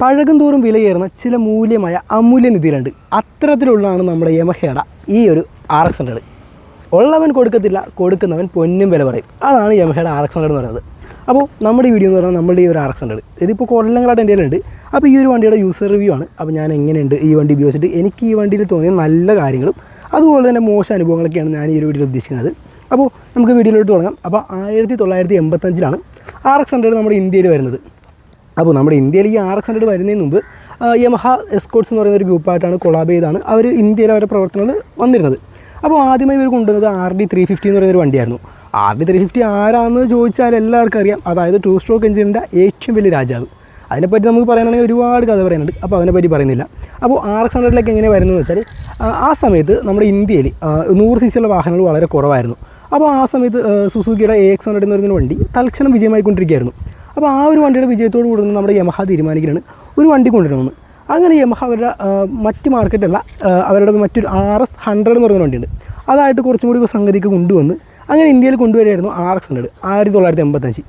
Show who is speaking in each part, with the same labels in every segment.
Speaker 1: പഴകും തോറും വിലയേറുന്ന ചില മൂല്യമായ അമൂല്യനിധികളുണ്ട് അത്തരത്തിലുള്ളതാണ് നമ്മുടെ യമഹയുടെ ഈ ഒരു ആർ എക്സ് ഹൺഡ്രഡ് ഉള്ളവൻ കൊടുക്കത്തില്ല കൊടുക്കുന്നവൻ പൊന്നും വില പറയും. അതാണ് യമഹയുടെ ആർ എക്സ് ഹൺഡ്രഡ് എന്ന് പറയുന്നത്. അപ്പോൾ നമ്മുടെ ഈ വീഡിയോ എന്ന് പറഞ്ഞാൽ നമ്മുടെ ഈ ഒരു ആർ എക്സ് ഹൺഡ്രഡ് ഇതിപ്പോൾ കൊല്ലങ്ങളായിട്ട് എന്റെ അപ്പോൾ ഈ ഒരു വണ്ടിയുടെ യൂസർ റിവ്യൂ ആണ്. അപ്പോൾ ഞാൻ എങ്ങനെയുണ്ട് ഈ വണ്ടി ഉപയോഗിച്ചിട്ട് എനിക്ക് ഈ വണ്ടിയിൽ തോന്നിയ നല്ല കാര്യങ്ങളും അതുപോലെ തന്നെ മോശം അനുഭവങ്ങളൊക്കെയാണ് ഞാൻ ഈ ഒരു വീഡിയോ ഉദ്ദേശിക്കുന്നത്. അപ്പോൾ നമുക്ക് വീഡിയോയിലോട്ട് തുടങ്ങാം. അപ്പോൾ ആയിരത്തി തൊള്ളായിരത്തി എൺപത്തഞ്ചിലാണ് ആർ എക്സ് ഹൺഡ്രഡ് നമ്മുടെ ഇന്ത്യയിൽ വരുന്നത്. അപ്പോൾ നമ്മുടെ ഇന്ത്യയിൽ ഈ ആർ എക്സ് ഹൺഡ്രഡ് വരുന്നതിന് മുമ്പ് യമഹ എസ്കോട്ട്സ് എന്ന് പറയുന്ന ഒരു ഗ്രൂപ്പായിട്ടാണ് കൊളാബ് ചെയ്താണ് അവർ ഇന്ത്യയിൽ അവരുടെ പ്രവർത്തനങ്ങൾ വന്നിരുന്നത്. അപ്പോൾ ആദ്യമായി ഇവർ കൊണ്ടുവന്നത് ആർ ഡി ത്രീ ഫിഫ്റ്റി എന്ന് പറയുന്നൊരു വണ്ടിയായിരുന്നു. ആർ ഡി ത്രീ ഫിഫ്റ്റി ആരാണെന്ന് ചോദിച്ചാൽ എല്ലാവർക്കും അറിയാം. അതായത് ടു സ്ട്രോക്ക് എഞ്ചിനിന്റെ ഏറ്റവും വലിയ രാജാവ്. അതിനെപ്പറ്റി നമുക്ക് പറയാനാണെങ്കിൽ ഒരുപാട് കഥ പറയാനുണ്ട് അപ്പോൾ അതിനെപ്പറ്റി പറയുന്നില്ല. അപ്പോൾ ആർ എക്സ് ഹൺഡ്രഡിലേക്ക് എങ്ങനെ വരുന്നതെന്ന് വെച്ചാൽ ആ, സമയത്ത് നമ്മുടെ ഇന്ത്യയിൽ നൂറ് സി സിയുള്ള വാഹനങ്ങൾ വളരെ കുറവായിരുന്നു. അപ്പോൾ ആ സമയത്ത് സുസുക്കിയുടെ എ എക്സ് ഹൺഡ്രഡ് എന്ന് പറയുന്ന വണ്ടി തൽക്ഷണം വിജയമായിക്കൊണ്ടിരിക്കുകയായിരുന്നു. അപ്പോൾ ആ ഒരു വണ്ടിയുടെ വിജയത്തോട് കൂടുന്ന നമ്മുടെ യമഹ തീരുമാനിക്കുകയാണ്. ഒരു വണ്ടി കൊണ്ടുവരണമെന്ന് അങ്ങനെ യമഹ അവരുടെ മറ്റ് മാർക്കറ്റല്ല അവരുടെ മറ്റൊരു ആർ എസ് ഹൺഡ്രഡ് എന്ന് പറയുന്ന വണ്ടിയുണ്ട്. അതായിട്ട് കുറച്ചും കൂടി സംഗതിക്ക് കൊണ്ടുവന്ന് അങ്ങനെ ഇന്ത്യയിൽ കൊണ്ടുവരികയായിരുന്നു ആർ എക്സ് ഹൺഡ്രഡ് ആയിരത്തി തൊള്ളായിരത്തി എൺപത്തഞ്ച്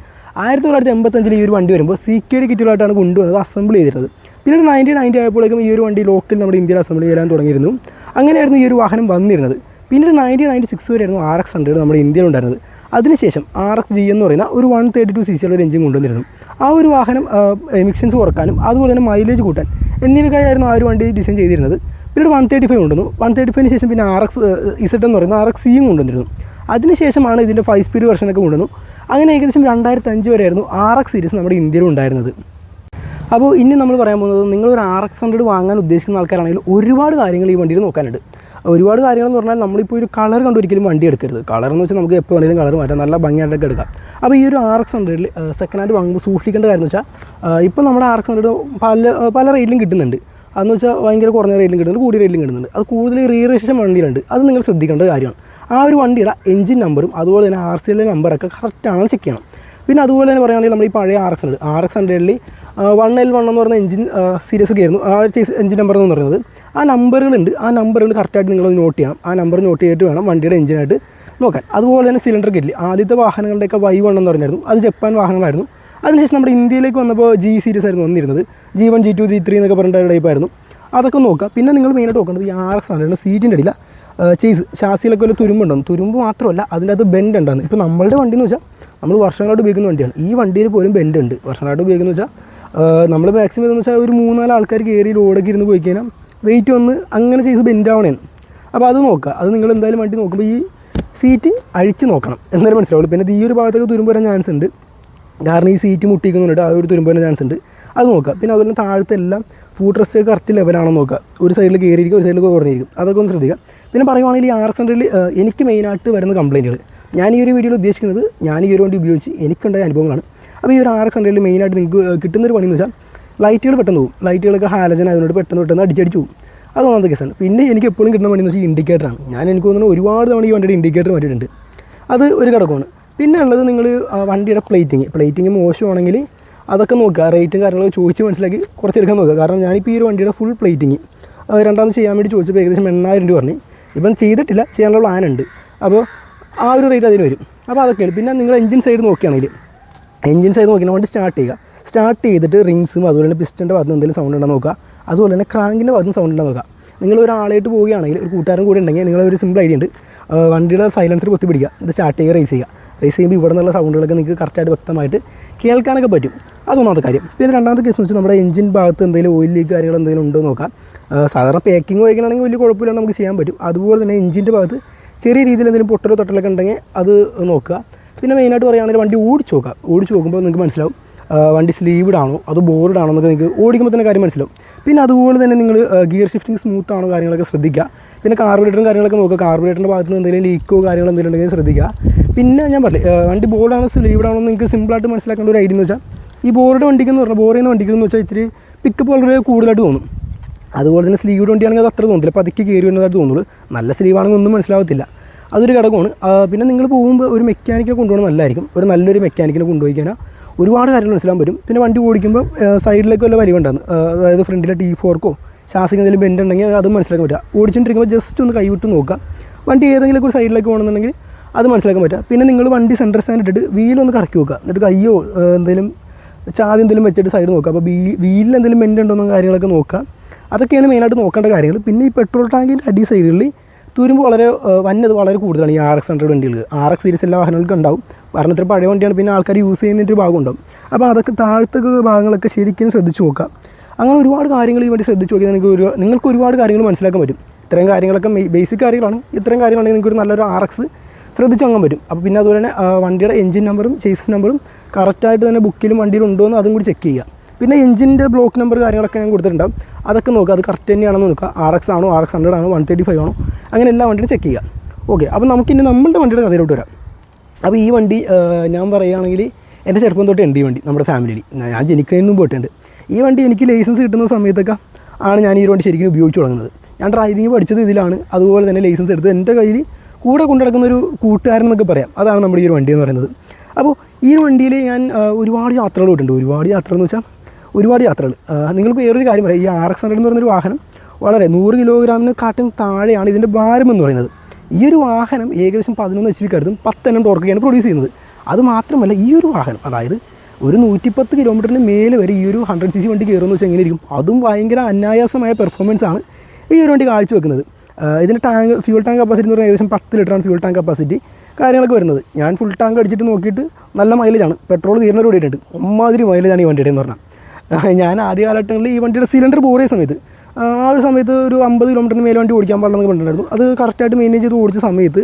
Speaker 1: ആയിരത്തി തൊള്ളായിരത്തി എൺപത്തഞ്ചിൽ ഈ ഒരു വണ്ടി വരുമ്പോൾ സി കെ ഡി കിറ്റുകളായിട്ടാണ് കൊണ്ടുവന്നത് അസംബിൾ ചെയ്തിരുന്നത്. പിന്നീട് നയന്റീൻ നയന്റി ആയപ്പോഴേക്കും ഈ ഒരു വണ്ടി ലോക്കൽ നമ്മുടെ ഇന്ത്യയിൽ അസംബിൾ ചെയ്യാൻ തുടങ്ങിയിരുന്നു. അങ്ങനെയായിരുന്നു ഈ ഒരു വാഹനം വന്നിരുന്നത്. പിന്നീട് നയന്റീൻ നയന്റി സിക്സ് വരെയായിരുന്നു ആർ എക്സ് ഹൺഡ്രഡ് നമ്മുടെ ഇന്ത്യയിൽ ഉണ്ടായിരുന്നത്. അതിനുശേഷം ആർ എക്സ് ജി എന്ന് പറയുന്ന ഒരു വൺ തേർട്ടി ടു സി സിയുള്ള ഒരു എഞ്ചിൻ കൊണ്ടുവന്നിരുന്നു. ആ ഒരു വാഹനം എമിഷൻസ് കുറക്കാനും അതുപോലെ തന്നെ മൈലേജ് കൂട്ടാൻ എന്നിവയ്ക്കായിരുന്നു ആ ഒരു വണ്ടി ഡിസൈൻ ചെയ്തിരുന്നത്. പിന്നീട് വൺ തേർട്ടി ഫൈവ് കൊണ്ടുവന്നു. വൺ തേർട്ടി ഫൈവിന് ശേഷം പിന്നെ ആർ എക്സ് ഇസഡ് എന്ന് പറയുന്ന ആർ എക്സ് സിയും കൊണ്ടുവന്നിരുന്നു. അതിനുശേഷമാണ് ഇതിന്റെ ഫൈവ് സ്പീഡ് വെർഷനൊക്കെ കൊണ്ടുവന്നു. അങ്ങനെ ഏകദേശം രണ്ടായിരത്തി അഞ്ച് വരെയായിരുന്നു ആർ എക്സ് സീരീസ് നമ്മുടെ ഇന്ത്യയിൽ ഉണ്ടായിരുന്നത്. അപ്പോൾ ഇനി നമ്മൾ പറയാൻ പോകുന്നത് നിങ്ങളൊരു ആർ എക്സ് ഹൺഡ്രഡ് വാങ്ങാൻ ഉദ്ദേശിക്കുന്ന ആൾക്കാരാണെങ്കിൽ ഒരുപാട് കാര്യങ്ങൾ ഈ വണ്ടിയിൽ നോക്കാനുണ്ട്. ഒരുപാട് കാര്യങ്ങൾ എന്ന് പറഞ്ഞാൽ നമ്മളിപ്പോൾ ഒരു കളർ കണ്ട് ഒരിക്കലും വണ്ടി എടുക്കരുത്. കളർ എന്ന് വെച്ചാൽ നമുക്ക് എപ്പോൾ വേണമെങ്കിലും കളർ മാറ്റാം. നല്ല ഭംഗിയായിട്ടൊക്കെ എടുക്കാം. അപ്പോൾ ഈ ഒരു ആർ എക്സ് ഹൺഡ്രഡിൽ സെക്കൻഡ് ഹാൻഡ് വാങ്ങുമ്പോൾ സൂക്ഷിക്കേണ്ട കാര്യം എന്ന് വെച്ചാൽ ഇപ്പോൾ നമ്മുടെ ആർ എക്സ് ഹൺഡ്രഡ് പല പല റേറ്റിലും കിട്ടുന്നുണ്ട്. അതെന്ന് വെച്ചാൽ ഭയങ്കര കുറഞ്ഞ റേറ്റിലും കിട്ടുന്നുണ്ട് കൂടിയ റേറ്റിലും കിട്ടുന്നുണ്ട്. അത് കൂടുതൽ റീ രജിസ്ട്രേഷൻ വണ്ടിയിലുണ്ട് അത് നിങ്ങൾ ശ്രദ്ധിക്കേണ്ട കാര്യമാണ്. ആ ഒരു വണ്ടിയുടെ എഞ്ചിൻ നമ്പറും അതുപോലെ തന്നെ ആർ സി എല്ലിന്റെ നമ്പറൊക്കെ കറക്റ്റാണ് ചെക്ക് ചെയ്യണം. പിന്നെ അതുപോലെ തന്നെ പറയുകയാണെങ്കിൽ നമ്മൾ ഈ പഴയ R X hundred R X ഹൺഡ്രഡിൽ one L one എന്ന് പറഞ്ഞ എഞ്ചിൻ സീരീസ് ആയിരുന്നു. ആ ഒരു എഞ്ചിൻ നമ്പർ എന്ന് പറയുന്നത് ആ നമ്പറുകളുണ്ട്. ആ നമ്പറുകൾ കറക്റ്റായിട്ട് നിങ്ങൾ നോട്ട് ചെയ്യണം. ആ നമ്പർ നോട്ട് ചെയ്തിട്ട് വേണം വണ്ടിയുടെ എഞ്ചിനായിട്ട് നോക്കാൻ. അതുപോലെ തന്നെ സിലിണ്ടർ കിറ്റിൽ ആദ്യത്തെ വാഹനങ്ങളുടെയൊക്കെ വൈ വൺ എന്ന് പറഞ്ഞായിരുന്നു. അത് ജപ്പാൻ വാഹനങ്ങളായിരുന്നു. അതിനുശേഷം നമ്മുടെ ഇന്ത്യയിലേക്ക് വന്നപ്പോൾ ജി സീരീസ് ആയിരുന്നു വന്നിരുന്നത്. G one G two G three എന്നൊക്കെ പറഞ്ഞിട്ട് ടൈപ്പായിരുന്നു അതൊക്കെ നോക്കുക. പിന്നെ നിങ്ങൾ മെയിനായിട്ട് നോക്കേണ്ടത് ഈ ആർ എക്സ് ആണ് സീറ്റിന്റെ അടിയില്ല ചേസ് ഷാസിയിലൊക്കെ വല്ല തുരുമ്പുണ്ടാകും തുരുമ്പ് മാത്രമല്ല അതിന്റെ അത് ബെൻഡ് ഉണ്ടാകുന്നു ഇപ്പോൾ നമ്മളുടെ വണ്ടി എന്ന് വെച്ചാൽ നമ്മൾ വർഷങ്ങളായിട്ട് ഉപയോഗിക്കുന്ന വണ്ടിയാണ്. ഈ വണ്ടിയിൽ പോലും ബെൻഡ് ഉണ്ട്. വർഷങ്ങളായിട്ട് ഉപയോഗിക്കുന്നത് വെച്ചാൽ നമ്മൾ മാക്സിമം എന്ന് വെച്ചാൽ ഒരു മൂന്നാൽ ആൾക്കാർ കയറി ലോഡൊക്കെ ഇരുന്ന് പോയി കഴിഞ്ഞാൽ വെയിറ്റ് വന്ന് അങ്ങനെ ചെയ്ത് ബെൻഡ് ആവണേന്ന്. അപ്പോൾ അത് നോക്കുക അത് നിങ്ങൾ എന്തായാലും വണ്ടി നോക്കുമ്പോൾ ഈ സീറ്റ് അഴിച്ച് നോക്കണം എന്നാലും മനസ്സിലാവുള്ളൂ. പിന്നെ ഈ ഒരു ഭാഗത്തൊക്കെ തുരുമ്പ് വരാൻ ചാൻസ് ഉണ്ട്. കാരണം ഈ സീറ്റ് മുട്ടിക്കുന്നുണ്ട്. ആ ഒരു തുരുമ്പ് വരാൻ ചാൻസ് ഉണ്ട്. അത് നോക്കുക പിന്നെ അതുപോലെ താഴത്തെ എല്ലാം ഫുഡ് റെസ്റ്റ് കറക്റ്റ് ലെവലാണെന്ന് നോക്കുക ഒരു സൈഡിൽ കയറിയിരിക്കും ഒരു സൈഡിൽ കുറഞ്ഞിരിക്കും. അതൊക്കെ ഒന്ന് ശ്രദ്ധിക്കുക പിന്നെ പറയുവാണെങ്കിൽ ഈ ആർ ഹൺഡ്രഡിൽ എനിക്ക് മെയിനായിട്ട് വരുന്ന കംപ്ലയിന്റുകൾ ഞാൻ ഈ ഒരു വീഡിയോയിൽ ഉദ്ദേശിക്കുന്നത് ഞാൻ ഈ ഒരു വണ്ടി ഉപയോഗിച്ച് എനിക്കുണ്ടായ അനുഭവങ്ങളാണ്. അപ്പോൾ ഈ ഒരു ആർ എക്സ് ഹൺഡ്രഡിൽ മെയിനായിട്ട് നിങ്ങൾക്ക് കിട്ടുന്നൊരു പണി എന്ന് വെച്ചാൽ ലൈറ്റുകൾ പെട്ടെന്ന് പോകും ലൈറ്റുകളൊക്കെ ഹാലജൻ ആയതുകൊണ്ട് പെട്ടെന്ന് പെട്ടെന്ന് അടിച്ചടിച്ച് പോകും അത് ഒന്നാമത്തെ കേസാണ് പിന്നെ എനിക്ക് എപ്പോഴും കിട്ടുന്ന വണ്ടി എന്ന് വെച്ചാൽ ഇൻഡിക്കേറ്ററാണ് ഞാൻ എനിക്ക് തോന്നുന്നു ഒരുപാട് തവണ ഈ വണ്ടിയുടെ ഇൻഡിക്കേറ്റർ മാറ്റിയിട്ടുണ്ട്. അത് ഒരു ഘടകമാണ്. പിന്നെ ഉള്ളത് നിങ്ങൾ വണ്ടിയുടെ പ്ലേറ്റിങ് പ്ലേറ്റിങ് മോശമാണെങ്കിൽ അതൊക്കെ നോക്കുക. റേറ്റും കാര്യങ്ങളൊക്കെ ചോദിച്ച് മനസ്സിലാക്കി കുറച്ചെടുക്കാൻ നോക്കുക. കാരണം ഞാനിപ്പോൾ ഈ ഒരു വണ്ടിയുടെ ഫുൾ പ്ലേറ്റിങ് രണ്ടാമത് ചെയ്യാൻ വേണ്ടി ചോദിച്ചപ്പോൾ ഏകദേശം എണ്ണായിരം രൂപ പറഞ്ഞു. ഇപ്പം ചെയ്തിട്ടില്ല. ചെയ്യാനുള്ള പ്ലാൻ ഉണ്ട്. അപ്പോൾ ആ ഒരു റേറ്റ് അതിന് വരും. അപ്പോൾ അതൊക്കെയാണ്. പിന്നെ നിങ്ങൾ എഞ്ചിൻ സൈഡ് നോക്കുകയാണെങ്കിൽ എഞ്ചിൻ സൈഡ് നോക്കിയാൽ വണ്ടി സ്റ്റാർട്ട് ചെയ്യുക. സ്റ്റാർട്ട് ചെയ്തിട്ട് റിങ്സും അതുപോലെ തന്നെ പിസ്റ്റന്റെ ഭാഗത്ത് എന്തെങ്കിലും സൗണ്ട് ഉണ്ടോ നോക്കുക. അതുപോലെ തന്നെ ക്രാങ്കിന്റെ ഭാഗത്ത് സൗണ്ട് ഉണ്ടോ നോക്കുക. നിങ്ങൾ ഒരാളായിട്ട് പോവുകയാണെങ്കിൽ ഒരു കൂട്ടുകാരൻ കൂടെ ഉണ്ടെങ്കിൽ നിങ്ങൾ ഒരു സിമ്പിൾ ഐഡിയ ഉണ്ട്. വണ്ടിയുടെ സൈലൻസർ കൊത്തി പിടിക്കുക. എന്നിട്ട് സ്റ്റാർട്ട് ചെയ്യുക റേസ് ചെയ്യുക. റേസ് ചെയ്യുമ്പോൾ ഇവിടെ നിന്നുള്ള സൗണ്ടുകളൊക്കെ നിങ്ങൾക്ക് കറക്റ്റായിട്ട് വ്യക്തമായിട്ട് കേൾക്കാനൊക്കെ പറ്റും. അതൊന്നാമത്തെ കാര്യം. പിന്നെ രണ്ടാമത്തെ കേസ് എന്ന് വെച്ചാൽ നമ്മുടെ എഞ്ചിൻ ഭാഗത്ത് എന്തെങ്കിലും ഓയിൽ ലീക്ക് കാര്യങ്ങൾ എന്തെങ്കിലും ഉണ്ടോ നോക്കാം. സാധാരണ പാക്കിംഗ് വയ്ക്കണമെങ്കിൽ വലിയ കുഴപ്പമില്ല നമുക്ക് ചെയ്യാൻ പറ്റും. അതുപോലെ തന്നെ എഞ്ചിന്റെ ഭാഗത്ത് ചെറിയ രീതിയിൽ എന്തെങ്കിലും പൊട്ടലോ തൊട്ടലൊക്കെ ഉണ്ടെങ്കിൽ അത് നോക്കുക. പിന്നെ മെയിനായിട്ട് പറയുകയാണെങ്കിൽ വണ്ടി ഓടിച്ച് നോക്കുക. ഓടിച്ച് നോക്കുമ്പോൾ നിങ്ങൾക്ക് മനസ്സിലാവും വണ്ടി സ്ലീവ്ഡ് ആണോ അതോ ആണോ എന്നൊക്കെ നിങ്ങൾക്ക് ഓടിക്കുമ്പോൾ തന്നെ കാര്യം മനസ്സിലാവും. പിന്നെ അതുപോലെ തന്നെ നിങ്ങൾ ഗിയർ ഷിഫ്റ്റിംഗ് സ്മൂത്ത് ആണോ കാര്യങ്ങളൊക്കെ ശ്രദ്ധിക്കുക പിന്നെ കാർബറേറ്ററും കാര്യങ്ങളൊക്കെ നോക്കുക. കാർബറേറ്ററിന്റെ ഭാഗത്ത് നിന്ന് എന്തെങ്കിലും ലീക്കോ കാര്യങ്ങളോ എന്തെങ്കിലും ഉണ്ടെങ്കിൽ ശ്രദ്ധിക്കുക പിന്നെ ഞാൻ പറഞ്ഞില്ലേ ആ, വണ്ടി ബോർഡാണോ സ്ലീവ്ഡ് ആണോ എന്ന് നിങ്ങൾക്ക് സിമ്പിളായിട്ട് മനസ്സിലാക്കേണ്ട ഒരു ഐഡിയ എന്ന് വെച്ചാൽ ഈ ബോർഡ് വണ്ടിക്ക് എന്ന് പറഞ്ഞാൽ ബോർ ചെയ്യുന്ന വണ്ടിക്ക് എന്ന് വെച്ചാൽ ഇത്തിരി പിക്കപ്പ് വളരെ കൂടുതലായിട്ട് തോന്നും. അതുപോലെ തന്നെ സ്ലീവ് വണ്ടിയാണെങ്കിൽ അത് അത്ര തോന്നില്ല പതുക്കെ കയറി വരുന്നതായിട്ട് തോന്നുള്ളൂ. നല്ല സ്ലീവാണെങ്കിൽ ഒന്നും മനസ്സിലാവത്തില്ല. അതൊരു ഘടകമാണ്. പിന്നെ നിങ്ങൾ പോകുമ്പോൾ ഒരു മെക്കാനിക്കിനെ കൊണ്ടുപോകണം നല്ലതായിരിക്കും. ഒരു നല്ലൊരു മെക്കാനിക്കിനെ കൊണ്ടുപോയിക്കാനാണ് ഒരുപാട് കാര്യങ്ങൾ മനസ്സിലാൻ പറ്റും. പിന്നെ വണ്ടി ഓടിക്കുമ്പോൾ സൈഡിലേക്ക് വല്ല വലിവുണ്ടാകുന്നു അതായത് ഫ്രണ്ടിലെ ടി ഫോർക്കോ ശാസിക്ക് എന്തെങ്കിലും ബെൻഡ് ഉണ്ടെങ്കിൽ അത് മനസ്സിലാക്കാൻ പറ്റുക. ഓടിച്ചുകൊണ്ടിരിക്കുമ്പോൾ ജസ്റ്റ് ഒന്ന് കൈവിട്ട് നോക്കുക. വണ്ടി ഏതെങ്കിലും ഒരു സൈഡിലേക്ക് പോകണമെന്നുണ്ടെങ്കിൽ അത് മനസ്സിലാക്കാൻ പറ്റുക. പിന്നെ നിങ്ങൾ വണ്ടി സെന്റർ സ്റ്റാൻഡ് ഇട്ടിട്ട് വീലൊന്ന് കറക്കി വെക്കുക എന്നിട്ട് കയ്യോ എന്തെങ്കിലും ചാവി എന്തെങ്കിലും വെച്ചിട്ട് സൈഡ് നോക്കുക. അപ്പോൾ വീ വീലിൽ എന്തെങ്കിലും ബെൻഡ് ഉണ്ടോ എന്നും കാര്യങ്ങളൊക്കെ നോക്കുക. അതൊക്കെയാണ് മെയിനായിട്ട് നോക്കേണ്ട കാര്യങ്ങൾ. പിന്നെ ഈ പെട്രോൾ ടാങ്കിന്റെ അടി സൈഡുകളിൽ തുരുമ്പ് വളരെ വന്നത് വളരെ കൂടുതലാണ് ഈ ആർ എക്സ് ഹൺഡ്രഡ് വണ്ടികൾ. ആർ എക്സ് സീരീസ് എല്ലാ വാഹനങ്ങൾക്കും ഉണ്ടാവും. കാരണം ഇത്ര പഴയ വണ്ടിയാണ് പിന്നെ ആൾക്കാർ യൂസ് ചെയ്യുന്നതിന്റെ ഒരു ഭാഗം ഉണ്ടാവും. അപ്പോൾ അതൊക്കെ താഴത്തെ ഭാഗങ്ങളൊക്കെ ശരിക്കും ശ്രദ്ധിച്ച് നോക്കുക. അങ്ങനെ ഒരുപാട് കാര്യങ്ങൾ ഈ വേണ്ടി ശ്രദ്ധിച്ച് നോക്കിയാൽ നിങ്ങൾക്ക് ഒരു നിങ്ങൾക്ക് ഒരുപാട് കാര്യങ്ങൾ മനസ്സിലാക്കാൻ പറ്റും. ഇത്രയും കാര്യങ്ങളൊക്കെ ബേസിക് കാര്യങ്ങളാണ്. ഇത്രയും കാര്യങ്ങളാണെങ്കിൽ നിങ്ങൾക്ക് ഒരു നല്ലൊരു ആർ എക്സ് ശ്രദ്ധിച്ച് വാങ്ങാൻ പറ്റും. അപ്പോൾ പിന്നെ അതുപോലെ തന്നെ വണ്ടിയുടെ എഞ്ചിൻ നമ്പറും ചേസ് നമ്പറും കറക്റ്റായിട്ട് തന്നെ ബുക്കിലും വണ്ടിയിലും ഉണ്ടോ എന്ന് അതും കൂടി ചെക്ക് ചെയ്യുക. പിന്നെ എഞ്ചിന്റെ ബ്ലോക്ക് നമ്പർ കാര്യങ്ങളൊക്കെ ഞാൻ കൊടുത്തിട്ടുണ്ടാവും അതൊക്കെ നോക്കുക അത് കറക്റ്റ് തന്നെയാണെന്ന് നോക്കുക ആർ എക്സ് ആണോ? ആർ എക്സ് ഹൺഡ്രഡ് ആണോ? വൺ തേർട്ടി ഫൈവ് ആണോ? അങ്ങനെ എല്ലാ വണ്ടിയും ചെക്ക് ചെയ്യുക. ഓക്കെ അപ്പോൾ നമുക്കിനി നമ്മളുടെ വണ്ടിയുടെ കഥയിലോട്ട് വരാം. അപ്പോൾ ഈ വണ്ടി ഞാൻ പറയുകയാണെങ്കിൽ എന്റെ ചെറുപ്പം തൊട്ട് ഉണ്ട് ഈ വണ്ടി നമ്മുടെ ഫാമിലിയിൽ ഞാൻ ജനിക്കുന്നതിനും പോയിട്ടുണ്ട് ഈ വണ്ടി എനിക്ക് ലൈസൻസ് കിട്ടുന്ന സമയത്തൊക്കെ ആണ് ഞാൻ ഈ വണ്ടി ശരിക്കും ഉപയോഗിച്ച് തുടങ്ങുന്നത്. ഞാൻ ഡ്രൈവിംഗ് പഠിച്ചത് ഇതിലാണ്. അതുപോലെ തന്നെ ലൈസൻസ് എടുത്ത് എന്റെ കയ്യിൽ കൂടെ കൊണ്ടു നടക്കുന്ന ഒരു കൂട്ടുകാരൻ എന്നൊക്കെ പറയാം. അതാണ് നമ്മുടെ ഈ ഒരു വണ്ടി എന്ന് പറയുന്നത്. അപ്പോൾ ഈ വണ്ടിയിൽ ഞാൻ ഒരുപാട് യാത്രകൾ പോയിട്ടുണ്ട്. ഒരുപാട് യാത്ര എന്ന് വെച്ചാൽ ഒരുപാട് യാത്രകൾ. നിങ്ങൾക്ക് വേറൊരു കാര്യം പറയാം. ഈ ആർ എക്സ് ഹൺഡ്രഡ് എന്ന് പറയുന്നൊരു വാഹനം വളരെ നൂറ് കിലോഗ്രാമിന് കാട്ടും താഴെയാണ് ഇതിന്റെ ഭാരം എന്ന് പറയുന്നത്. ഈ ഒരു വാഹനം ഏകദേശം പതിനൊന്ന് എച്ച് പിക്ക് അടുത്തും പത്തെണ്ണം ടോർക്കുകയാണ് പ്രൊഡ്യൂസ് ചെയ്യുന്നത്. അത് മാത്രമല്ല ഈ ഒരു വാഹനം അതായത് ഒരു നൂറ്റിപ്പത്ത് കിലോമീറ്ററിന് മേലെ വരെ ഈ ഒരു ഹൺഡ്രഡ് സി സി വണ്ടി കയറുമെന്ന് വെച്ചാൽ എങ്ങനെ ഇരിക്കും? അതും ഭയങ്കര അനായാസമായ പെർഫോമൻസ് ആണ് ഈ ഒരു വണ്ടി കാഴ്ചവെക്കുന്നത്. വെക്കുന്നത് ഇതിന്റെ ടാങ്ക് ഫ്യൂൾ ടാങ്ക് കപ്പാസിറ്റി എന്ന് പറഞ്ഞാൽ ഏകദേശം പത്ത് ലിറ്ററാണ് ഫ്യൂൾ ടാങ്ക് കപ്പാസിറ്റി കാര്യങ്ങളൊക്കെ വരുന്നത്. ഞാൻ ഫുൾ ടാങ്ക് അടിച്ചിട്ട് നോക്കിയിട്ട് നല്ല മൈലേജാണ് പെട്രോൾ തീർന്ന ഒരു ഓടിയിട്ടുണ്ട്. ഒമ്മാതിരി മൈലേജാണ് ഈ വണ്ടിയുടെ എന്ന് പറഞ്ഞാൽ. ഞാൻ ആദ്യ കാലഘട്ടങ്ങളിൽ ഈ വണ്ടിയുടെ സിലിണ്ടർ പോറിയ സമയത്ത് ആ ഒരു സമയത്ത് ഒരു അമ്പത് കിലോമീറ്ററിന് മേലെ വണ്ടി ഓടിക്കാൻ പാടില്ലെന്ന് പറഞ്ഞിട്ടുണ്ടായിരുന്നു. അത് കറക്റ്റായിട്ട് മെയിന്റെയിൻ ചെയ്ത് ഓടിച്ച സമയത്ത്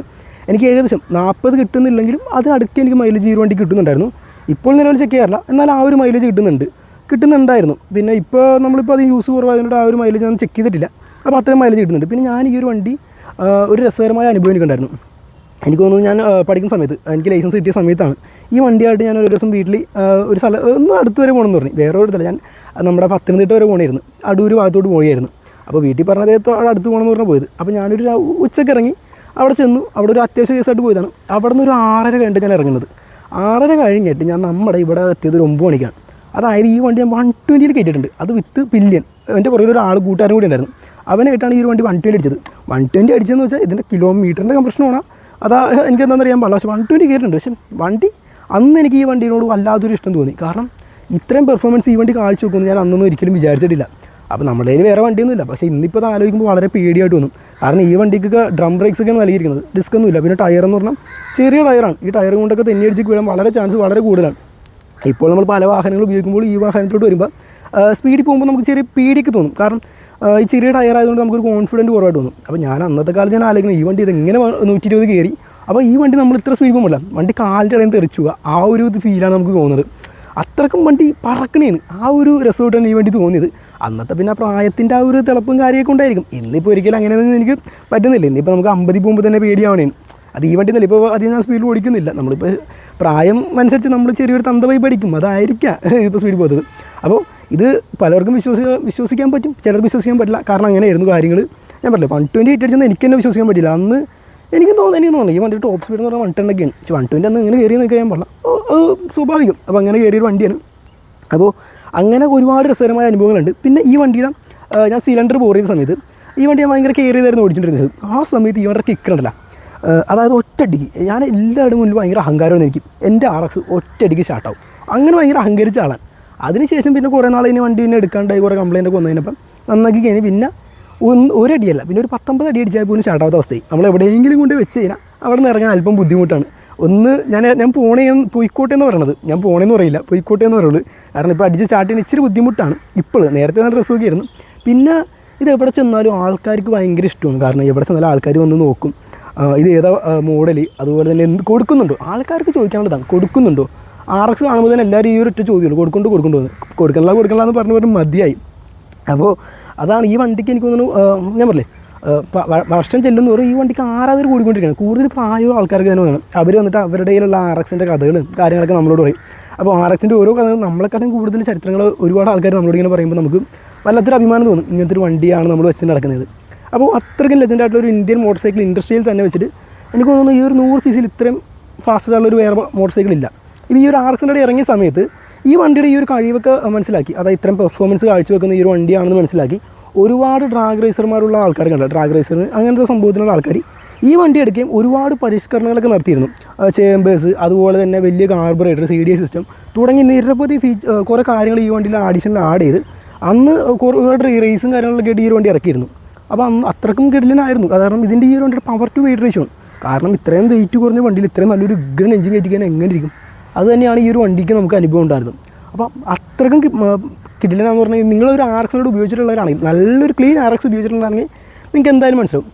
Speaker 1: എനിക്ക് ഏകദേശം നാൽപ്പത് കിട്ടുന്നില്ലെങ്കിലും അതിനടുത്ത് എനിക്ക് മൈലേജ് ഈ വണ്ടി കിട്ടുന്നുണ്ടായിരുന്നു. ഇപ്പോൾ നിലവിൽ ചെക്ക് ചെയ്യാറില്ല. എന്നാൽ ആ ഒരു മൈലേജ് കിട്ടുന്നുണ്ട്. കിട്ടുന്നുണ്ടായിരുന്നു. പിന്നെ ഇപ്പോൾ നമ്മളിപ്പോൾ അത് യൂസ് കുറവായതുകൊണ്ട് ആ ഒരു മൈലേജ് ഞാൻ ചെക്ക് ചെയ്തിട്ടില്ല. അപ്പോൾ അത്രയും മൈലേജ് കിട്ടുന്നുണ്ട്. പിന്നെ ഞാൻ ഈ ഒരു വണ്ടി ഒരു രസകരമായ അനുഭവം എനിക്കുണ്ടായിരുന്നു. എനിക്ക് തോന്നുന്നു ഞാൻ പഠിക്കുന്ന സമയത്ത് എനിക്ക് ലൈസൻസ് കിട്ടിയ സമയത്താണ് ഈ വണ്ടിയായിട്ട് ഞാൻ ഒരു ദിവസം വീട്ടിൽ ഒരു സ്ഥലം ഒന്ന് അടുത്ത് വരെ പോകണമെന്ന് പറഞ്ഞു. വേറെ ഒരു സ്ഥലം ഞാൻ നമ്മുടെ പത്തനംതിട്ട വരെ പോകണമായിരുന്നു അടൂർ ഭാഗത്തോട്ട് പോവുകയായിരുന്നു അപ്പോൾ വീട്ടിൽ പറഞ്ഞത് അവിടെ അടുത്ത് പോകണമെന്ന് പറഞ്ഞാൽ പോയത്. അപ്പോൾ ഞാനൊരു ഉച്ചയ്ക്ക് ഇറങ്ങി അവിടെ ചെന്നു. അവിടെ ഒരു അത്യാവശ്യ കേസായിട്ട് പോയതാണ്. അവിടെ നിന്ന് ഒരു ആറര കഴിഞ്ഞിട്ട് ഞാൻ ഇറങ്ങുന്നത്. ആറര കഴിഞ്ഞിട്ട് ഞാൻ നമ്മുടെ ഇവിടെ എത്തിയത് ഒരു ഒമ്പത് മണിക്കാണ്. അതായത് ഈ വണ്ടി ഞാൻ വൺ ട്വന്റിയിൽ കയറ്റിയിട്ടുണ്ട്. അത് വിത്ത് പില്യൻ എന്റെ പുറകിൽ ഒരു ആൾ കൂട്ടുകാരൻ കൂടി ഉണ്ടായിരുന്നു. അവനായിട്ടാണ് ഈ ഒരു വണ്ടി വൺ ട്വന്റി അടിച്ചത്. വൺ ട്വന്റി അടിച്ചതെന്ന് വെച്ചാൽ ഇതിന്റെ കിലോമീറ്ററിന്റെ കംപ്രഷനാണ് അതാ എനിക്ക് എന്താണെന്ന് അറിയാൻ പാടില്ല. പക്ഷേ വൺ ട്വന്റി കയറിയിട്ടുണ്ട് പക്ഷേ വണ്ടി അന്ന് എനിക്ക് ഈ വണ്ടിയോട് വല്ലാത്തൊരു ഇഷ്ടം തോന്നി. കാരണം ഇത്രയും പെർഫോമൻസ് ഈ വണ്ടി കാഴ്ച വെക്കുമെന്ന് ഞാൻ അന്നൊന്നും ഒരിക്കലും വിചാരിച്ചിട്ടില്ല. അപ്പോൾ നമ്മുടെ കയ്യിൽ വേറെ വണ്ടിയൊന്നുമില്ല. പക്ഷേ ഇന്നിപ്പോൾ അത് ആലോചിക്കുമ്പോൾ വളരെ പേടിയായിട്ട് തോന്നും. കാരണം ഈ വണ്ടിക്കൊക്കെ ഡ്രം ബ്രേക്സ് ഒക്കെയാണ് നൽകിയിരിക്കുന്നത്. ഡിസ്ക് ഒന്നുമില്ല. പിന്നെ ടയർ എന്ന് പറഞ്ഞാൽ ചെറിയ ടയറാണ് ഈ ടയർ കൊണ്ടൊക്കെ തന്നെ അടിച്ച് വീഴാൻ വളരെ ചാൻസ് വളരെ കൂടുതലാണ്. ഇപ്പോൾ നമ്മൾ പല വാഹനങ്ങൾ ഉപയോഗിക്കുമ്പോൾ ഈ വാഹനത്തിലോട്ട് വരുമ്പോൾ സ്പീഡിൽ പോകുമ്പോൾ നമുക്ക് ചെറിയ പേടിയൊക്കെ തോന്നും. കാരണം ഈ ചെറിയ ടയർ ആയതുകൊണ്ട് നമുക്കൊരു കോൺഫിഡന്റ് കുറവായിട്ട് തോന്നും. അപ്പോൾ ഞാൻ അന്നത്തെ കാലത്ത് ഞാൻ ആലോചിക്കുന്നത് ഈ വണ്ടി ഇതെങ്ങനെ നൂറ്റി ഇരുപത് കയറി. അപ്പോൾ ഈ വണ്ടി നമ്മൾ ഇത്ര സ്പീഡ് പോകുമ്പോൾ വണ്ടി കാലിന്റെ ഇടയിൽ തെറിച്ചു ആ ഒരു ഫീലാണ് നമുക്ക് തോന്നുന്നത്. അത്രക്കും വണ്ടി പറക്കണേന്ന് ആ ഒരു രസമായിട്ടാണ് ഈ വണ്ടി തോന്നിയത്. അന്നത്തെ പിന്നെ പ്രായത്തിന്റെ ആ ഒരു തിളപ്പും കാര്യമൊക്കെ ഉണ്ടായിരിക്കും. ഇന്നിപ്പോൾ ഒരിക്കലും അങ്ങനെയൊന്നും എനിക്ക് പറ്റുന്നില്ല. ഇന്നിപ്പോൾ നമുക്ക് അമ്പതി പോകുമ്പോൾ തന്നെ പേടിയാവണേന് അത് ഈ വണ്ടി തന്നെ ഇപ്പോൾ അധികം ഞാൻ സ്പീഡിൽ ഓടിക്കുന്നില്ല. നമ്മളിപ്പോൾ പ്രായം അനുസരിച്ച് നമ്മൾ ചെറിയൊരു തന്തവൈ പഠിക്കും. അതായിരിക്കാം ഇപ്പോൾ സ്പീഡ് പോകുന്നത് അപ്പോൾ ഇത് പലർക്കും വിശ്വസി വിശ്വസിക്കാൻ പറ്റും ചിലർക്ക് വിശ്വസിക്കാൻ പറ്റില്ല. കാരണം അങ്ങനെയായിരുന്നു കാര്യങ്ങൾ ഞാൻ പറഞ്ഞില്ല വൺ ട്വന്റി എയ്റ്റ് അടിച്ചെന്ന് എനിക്ക് തന്നെ വിശ്വസിക്കാൻ പറ്റില്ല. അന്ന് എനിക്ക് തോന്നുന്നു എനിക്ക് തോന്നുന്നു ഈ വണ്ടി ടോപ്പ് സ്പീഡ് എന്ന് പറഞ്ഞാൽ വൺ ടെൻ ഒക്കെയാണ്. പക്ഷേ വൺ ട്വന്റി അന്ന് ഇങ്ങനെ കയറി നിൽക്കാൻ പാടില്ല അത് സ്വാഭാവികം. അപ്പോൾ അങ്ങനെ കയറിയൊരു വണ്ടിയാണ്. അപ്പോൾ അങ്ങനെ ഒരുപാട് രസകരമായ അനുഭവങ്ങളുണ്ട്. പിന്നെ ഈ വണ്ടിയുടെ ഞാൻ സിലിണ്ടർ ബോർ ചെയ്ത സമയത്ത് ഈ വണ്ടി ഞാൻ ഭയങ്കര കെയർ ചെയ്തായിരുന്നു ഓടിച്ചിട്ടുണ്ടായിരുന്നത് ആ സമയത്ത് ഈ വണ്ടിയുടെ കിക്കണ്ടല്ല അതായത് ഒറ്റയടിക്ക്. ഞാൻ എല്ലാവരുടെ മുന്നിൽ ഭയങ്കര അഹങ്കാരമായിരുന്നു എനിക്ക്. എന്റെ ആർ എക്സ് ഒറ്റയടിക്ക് സ്റ്റാർട്ടാവും അങ്ങനെ ഭയങ്കര അഹങ്കരിച്ച ആളാണ്. അതിനുശേഷം പിന്നെ കുറേ നാൾ ഇനി വണ്ടി പിന്നെ എടുക്കാണ്ടായി കുറേ കംപ്ലയിന്റ് ഒക്കെ വന്നതിനപ്പം നന്നാക്കി കഴിഞ്ഞ് പിന്നെ ഒന്ന് ഒരടിയല്ല പിന്നെ ഒരു പത്തൊമ്പത് അടി അടിച്ചാൽ പോലും സ്റ്റാർട്ടാവാത്ത അവസ്ഥയായി. നമ്മൾ എവിടെയെങ്കിലും കൊണ്ട് വെച്ച് കഴിഞ്ഞാൽ അവിടെ നിന്ന് ഇറങ്ങാൻ അല്പം ബുദ്ധിമുട്ടാണ്. ഒന്ന് ഞാൻ ഞാൻ പോണേ പോയിക്കോട്ടെ എന്ന് പറയണത്. ഞാൻ പോണേന്ന് പറയില്ല പോയിക്കോട്ടെ എന്ന് പറയുള്ളൂ. കാരണം ഇപ്പോൾ അടിച്ച് സ്റ്റാർട്ട് ചെയ്യാൻ ഇച്ചിരി ബുദ്ധിമുട്ടാണ് ഇപ്പോൾ നേരത്തെ നല്ല രസമൊക്കെ ആയിരുന്നു. പിന്നെ ഇത് എവിടെ ചെന്നാലും ആൾക്കാർക്ക് ഭയങ്കര ഇഷ്ടമാണ്. കാരണം എവിടെ ചെന്നാലും ആൾക്കാർ വന്ന് നോക്കും. ഇത് ഏതാ മോഡൽ അതുപോലെ തന്നെ എന്ത് കൊടുക്കുന്നുണ്ടോ? ആൾക്കാർക്ക് ചോദിക്കാനുള്ളതാണ്. കൊടുക്കുന്നുണ്ടോ? ആർ എക്സ് കാണുമ്പോൾ തന്നെ എല്ലാവരും ഈ ഒരു ഒറ്റ ചോദ്യമുള്ളൂ. കൊടുക്കൊണ്ട് കൊടുക്കേണ്ടത് കൊടുക്കണില്ല കൊടുക്കണില്ല എന്ന് പറഞ്ഞു പറഞ്ഞ് മതിയായി. അപ്പോൾ അതാണ് ഈ വണ്ടിക്ക് എനിക്ക് തോന്നുന്നു ഞാൻ പറഞ്ഞില്ലേ വർഷം ചെല്ലുന്ന ചെല്ലുന്നതോറും ഈ വണ്ടിക്ക് ആരാധകർ കൂടിക്കൊണ്ടിരിക്കുകയാണ്. കൂടുതൽ പ്രായമുള്ള ആൾക്കാർക്ക് തന്നെ വേണം. അവർ വന്നിട്ട് അവരുടെ കയ്യിലുള്ള ആർ എക്സിന്റെ കഥകളും കാര്യങ്ങളൊക്കെ നമ്മളോട് പറയും. അപ്പോൾ ആർ എക്സിന്റെ ഓരോ കഥകളും നമ്മളെക്കാട്ടും കൂടുതൽ ചരിത്രങ്ങൾ ഒരുപാട് ആൾക്കാർ നമ്മളോട് ഇങ്ങനെ പറയുമ്പോൾ നമുക്ക് വല്ലാത്തൊരു അഭിമാനം തോന്നും. ഇങ്ങനത്തെ ഒരു വണ്ടിയാണ് നമ്മൾ വെച്ചിട്ട് നടക്കുന്നത്. അപ്പോൾ അത്രയ്ക്കും ലെജൻഡായിട്ടുള്ള ഒരു ഇന്ത്യൻ മോട്ടോർ സൈക്കിൾ ഇൻഡസ്ട്രിയിൽ തന്നെ വെച്ചിട്ട് എനിക്ക് തോന്നുന്നു ഈ ഒരു നൂറ് സി സിയിൽ ഇത്രയും ഫാസ്റ്റ് ആയിട്ടുള്ള ഒരു വേറെ മോട്ടോർ സൈക്കിൾ ഇല്ല. ഇപ്പോൾ ഈ ഒരു ആർ എക്സിന്റെ ഇറങ്ങിയ സമയത്ത് ഈ വണ്ടിയുടെ ഈ ഒരു കഴിവൊക്കെ മനസ്സിലാക്കി. അതായത് ഇത്രയും പെർഫോമൻസ് കാഴ്ചവെക്കുന്ന ഈ ഒരു വണ്ടിയാണെന്ന് മനസ്സിലാക്കി ഒരുപാട് ഡ്രാഗ് റേസർമാരുള്ള ആൾക്കാർ കണ്ടോ. ഡ്രാഗ് റേസർ അങ്ങനത്തെ സംഭവത്തിലുള്ള ആൾക്കാർ ഈ വണ്ടി എടുക്കുകയും ഒരുപാട് പരിഷ്കരണങ്ങളൊക്കെ നടത്തിയിരുന്നു. ചേമ്പേഴ്സ് അതുപോലെ തന്നെ വലിയ carburettor C D A system തുടങ്ങി നിരവധി ഫീച്ച് കുറേ കാര്യങ്ങൾ ഈ വണ്ടിയിൽ ആഡീഷനിൽ ആഡ് ചെയ്ത് അന്ന് കുറേ റേസും കാര്യങ്ങളൊക്കെ ആയിട്ട് ഈ ഒരു വണ്ടി ഇറക്കിയിരുന്നു. അപ്പോൾ അന്ന് അത്രക്കും കിടലിനായിരുന്നു. കാരണം ഇതിന്റെ ഈ ഒരു വണ്ടിയുടെ പവർ ടു വെയിറ്റ് റേഷ്യോ കാരണം ഇത്രയും വെയിറ്റ് കുറഞ്ഞ വണ്ടിയിൽ ഇത്രയും നല്ലൊരു ഉഗ്രൻ എഞ്ചിൻ കയറ്റിക്കാൻ എങ്ങനെ ഇരിക്കും? അത് തന്നെയാണ് ഈ ഒരു വണ്ടിക്ക് നമുക്ക് അനുഭവം ഉണ്ടായിരുന്നത്. അപ്പോൾ അത്രക്കും കിടിലനാന്ന് പറഞ്ഞാൽ നിങ്ങളൊരു ആർ എക്സിനോട് ഉപയോഗിച്ചിട്ടുള്ളവരാണെങ്കിൽ നല്ലൊരു ക്ലീൻ ആർ എക്സ് ഉപയോഗിച്ചിട്ടുള്ളതാണെങ്കിൽ നിങ്ങൾക്ക് എന്തായാലും മനസ്സിലാവും.